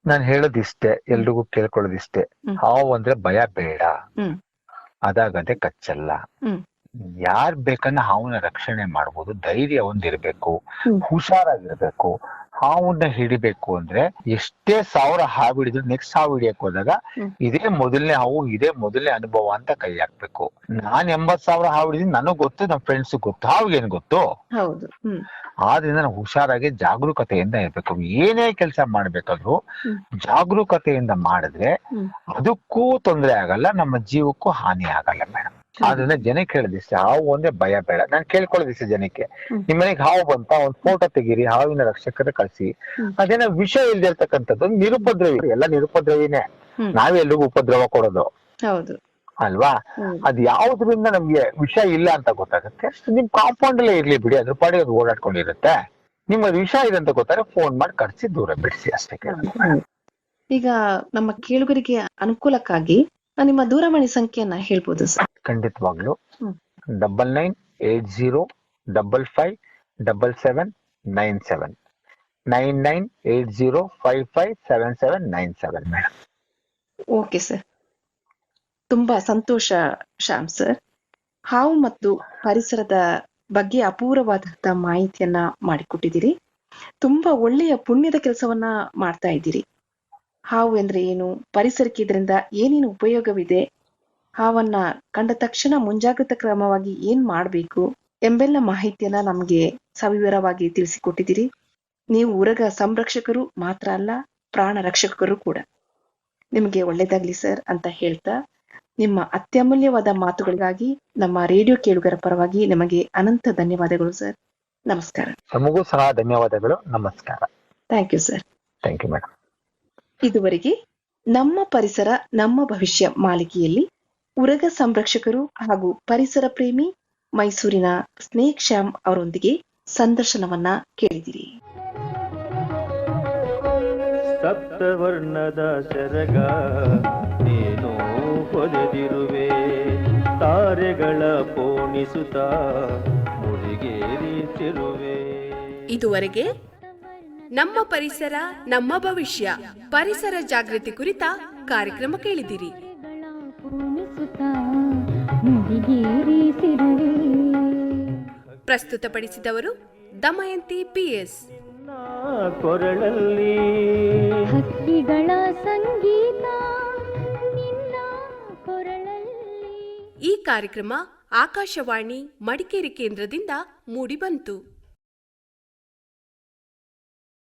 Speaker 5: ನಾನು ಹೇಳೋದಿಷ್ಟೇ ಎಲ್ರಿಗೂ ಕೇಳ್ಕೊಳ್ಳೋದಿಷ್ಟೇ
Speaker 4: ಹ್ಮ್.
Speaker 5: ಹಾವು ಅಂದ್ರೆ ಭಯ ಬೇಡ
Speaker 4: ಹ್ಮ್.
Speaker 5: ಅದಾಗದೆ ಕಚ್ಚಲ್ಲ
Speaker 4: ಹ್ಮ್.
Speaker 5: ಯಾರ್ ಬೇಕನ್ನ ಹಾವನ್ನ ರಕ್ಷಣೆ ಮಾಡ್ಬೋದು ಧೈರ್ಯ ಒಂದಿರ್ಬೇಕು
Speaker 4: ಹ್ಮ್.
Speaker 5: ಹುಷಾರಾಗಿರ್ಬೇಕು ಹಾವನ್ನ ಹಿಡಿಬೇಕು ಅಂದ್ರೆ ಎಷ್ಟೇ ಸಾವಿರ ಹಾವು ಹಿಡಿದ್ರು ನೆಕ್ಸ್ಟ್ ಹಾವು ಹಿಡಿಯಕ್ ಹೋದಾಗ ಇದೇ ಮೊದಲನೇ ಹಾವು ಇದೇ ಮೊದಲನೇ ಅನುಭವ ಅಂತ ಕೈ ಹಾಕ್ಬೇಕು. ನಾನ್ ಎಂಬತ್ ಸಾವಿರ ಹಾವು ಹಿಡಿದ್ ನನಗ್ ಗೊತ್ತು ನಮ್ ಫ್ರೆಂಡ್ಸ್ ಗೊತ್ತು ಹಾವಿಗೇನ್ ಗೊತ್ತು?
Speaker 4: ಹೌದು. ಹ್ಮ್.
Speaker 5: ಆದ್ರಿಂದ ನಾವು ಹುಷಾರಾಗಿ ಜಾಗರೂಕತೆಯಿಂದ ಇರ್ಬೇಕು. ಏನೇ ಕೆಲಸ ಮಾಡ್ಬೇಕಾದ್ರೂ. ಜಾಗರೂಕತೆಯಿಂದ ಮಾಡಿದ್ರೆ ಅದಕ್ಕೂ ತೊಂದರೆ ಆಗಲ್ಲ ನಮ್ಮ ಜೀವಕ್ಕೂ ಹಾನಿ ಆಗಲ್ಲ ಮೇಡಮ್ ಆದ್ರಿಂದ ಜನಕ್ಕೆ ಹೇಳದಿಷ್ಟೇ ಹಾವು ಅಂದ್ರೆ ಭಯ ಬೇಡ. ನಾನ್ ಕೇಳ್ಕೊಳ್ಳೋದಿಷ್ಟೇ ಜನಕ್ಕೆ. ನಿಮ್ ಮನೆಗೆ ಹಾವು ಬಂತ ಒಂದ್ ಫೋಟೋ ತೆಗೀರಿ ಹಾವಿನ ರಕ್ಷಕರ ಕಳ್ಸಿ.
Speaker 4: ಅದೇನ
Speaker 5: ಅದೇನೋ ವಿಷ ಇಲ್ದಿರ್ತಕ್ಕಂಥದ್ದು ನಿರುಪದ್ರವಿ. ಎಲ್ಲ ನಿರುಪದ್ರವಿನೇ. ನಾವೇ ಎಲ್ರಿಗೂ ಉಪದ್ರವ ಕೊಡೋದು.
Speaker 4: ಹೌದು.
Speaker 5: ಅಲ್ವಾ. ಅದ್ ಯಾವ್ದ್ರಿಂದ ನಮ್ಗೆ ವಿಷಯ ಇಲ್ಲ ಅಂತ ಗೊತ್ತಾಗುತ್ತೆ. ನಿಮ್ ಕಾಂಪೌಂಡ್ ಅಲ್ಲೇ ಇರ್ಲಿ ಬಿಡಿ ಅದ್ರ ಪಾಡಿ ಅದು ಓಡಾಡ್ಕೊಂಡಿರುತ್ತೆ. ನಿಮ್ಮ ಅದ್ ವಿಷ ಇದೆ ಅಂತ ಗೊತ್ತಾದ್ರೆ ಫೋನ್ ಮಾಡಿ ಕರ್ಸಿ ದೂರ ಬಿಡಿಸಿ ಅಷ್ಟೇ
Speaker 4: ಈಗ ನಮ್ಮ ಕೇಳುಗರಿಗೆ ಅನುಕೂಲಕ್ಕಾಗಿ ನಿಮ್ಮ ದೂರವಾಣಿ ಸಂಖ್ಯೆಯನ್ನ ಹೇಳ್ಬೋದು ಸರ್.
Speaker 5: ಖಂಡಿತವಾಗ್ಲು. Double nine eight zero double five double seven nine seven. Nine nine eight zero five five seven seven nine seven madam
Speaker 4: okay sir. ತುಂಬಾ ಸಂತೋಷ ಶ್ಯಾಮ್ ಸರ್. ಹಾವು ಮತ್ತು ಪರಿಸರದ ಬಗ್ಗೆ ಅಪೂರ್ವವಾದಂತ ಮಾಹಿತಿಯನ್ನ ಮಾಡಿಕೊಟ್ಟಿದ್ದೀರಿ. ತುಂಬಾ ಒಳ್ಳೆಯ ಪುಣ್ಯದ ಕೆಲಸವನ್ನ ಮಾಡ್ತಾ ಇದ್ದೀರಿ. ಹಾವು ಎಂದ್ರೆ ಏನು? ಪರಿಸರಕ್ಕೆ ಇದರಿಂದ ಏನೇನು ಉಪಯೋಗವಿದೆ? ಹಾವನ್ನ ಕಂಡ ತಕ್ಷಣ ಮುಂಜಾಗ್ರತಾ ಕ್ರಮವಾಗಿ ಏನ್ ಮಾಡಬೇಕು? ಎಂಬೆಲ್ಲ ಮಾಹಿತಿಯನ್ನ ನಮ್ಗೆ ಸವಿವರವಾಗಿ ತಿಳಿಸಿಕೊಟ್ಟಿದ್ದೀರಿ. ನೀವು ಉರಗ ಸಂರಕ್ಷಕರು ಮಾತ್ರ ಅಲ್ಲ ಪ್ರಾಣ ರಕ್ಷಕರು ಕೂಡ. ನಿಮಗೆ ಒಳ್ಳೇದಾಗ್ಲಿ ಸರ್ ಅಂತ ಹೇಳ್ತಾ ನಿಮ್ಮ ಅತ್ಯಮೂಲ್ಯವಾದ ಮಾತುಗಳಿಗಾಗಿ ನಮ್ಮ ರೇಡಿಯೋ ಕೇಳುಗರ ಪರವಾಗಿ ನಿಮಗೆ ಅನಂತ ಧನ್ಯವಾದಗಳು ಸರ್. ನಮಸ್ಕಾರ.
Speaker 5: ನಮಗೂ ಸಹ ಧನ್ಯವಾದಗಳು. ನಮಸ್ಕಾರ.
Speaker 4: Thank you sir
Speaker 5: thank you madam
Speaker 4: ಇದುವರೆಗೆ ನಮ್ಮ ಪರಿಸರ ನಮ್ಮ ಭವಿಷ್ಯ ಮಾಲಿಕೆಯಲ್ಲಿ ಉರಗ ಸಂರಕ್ಷಕರು ಹಾಗೂ ಪರಿಸರ ಪ್ರೇಮಿ ಮೈಸೂರಿನ ಸ್ನೇಕ್ ಶ್ಯಾಮ್ ಅವರೊಂದಿಗೆ ಸಂದರ್ಶನವನ್ನ ಕೇಳಿದಿರಿ.
Speaker 2: ಸಪ್ತವರ್ಣದ ಸೆರಗ ನೀನು ತಾರೆಗಳ ಪೋಣಿಸುತ್ತ
Speaker 1: ಇದುವರೆಗೆ ನಮ್ಮ ಪರಿಸರ ನಮ್ಮ ಭವಿಷ್ಯ ಪರಿಸರ ಜಾಗೃತಿ ಕುರಿತ ಕಾರ್ಯಕ್ರಮ ಕೇಳಿದಿರಿ. ಪ್ರಸ್ತುತಪಡಿಸಿದವರು ದಮಯಂತಿ ಪಿಎಸ್.
Speaker 2: ಕೊರಳಲ್ಲಿ
Speaker 3: ಹಕ್ಕಿಗಳ ಸಂಗೀತ ನಿನ್ನ ಕೊರಳಲ್ಲಿ.
Speaker 1: ಈ ಕಾರ್ಯಕ್ರಮ ಆಕಾಶವಾಣಿ ಮಡಿಕೇರಿ ಕೇಂದ್ರದಿಂದ ಮೂಡಿಬಂತು.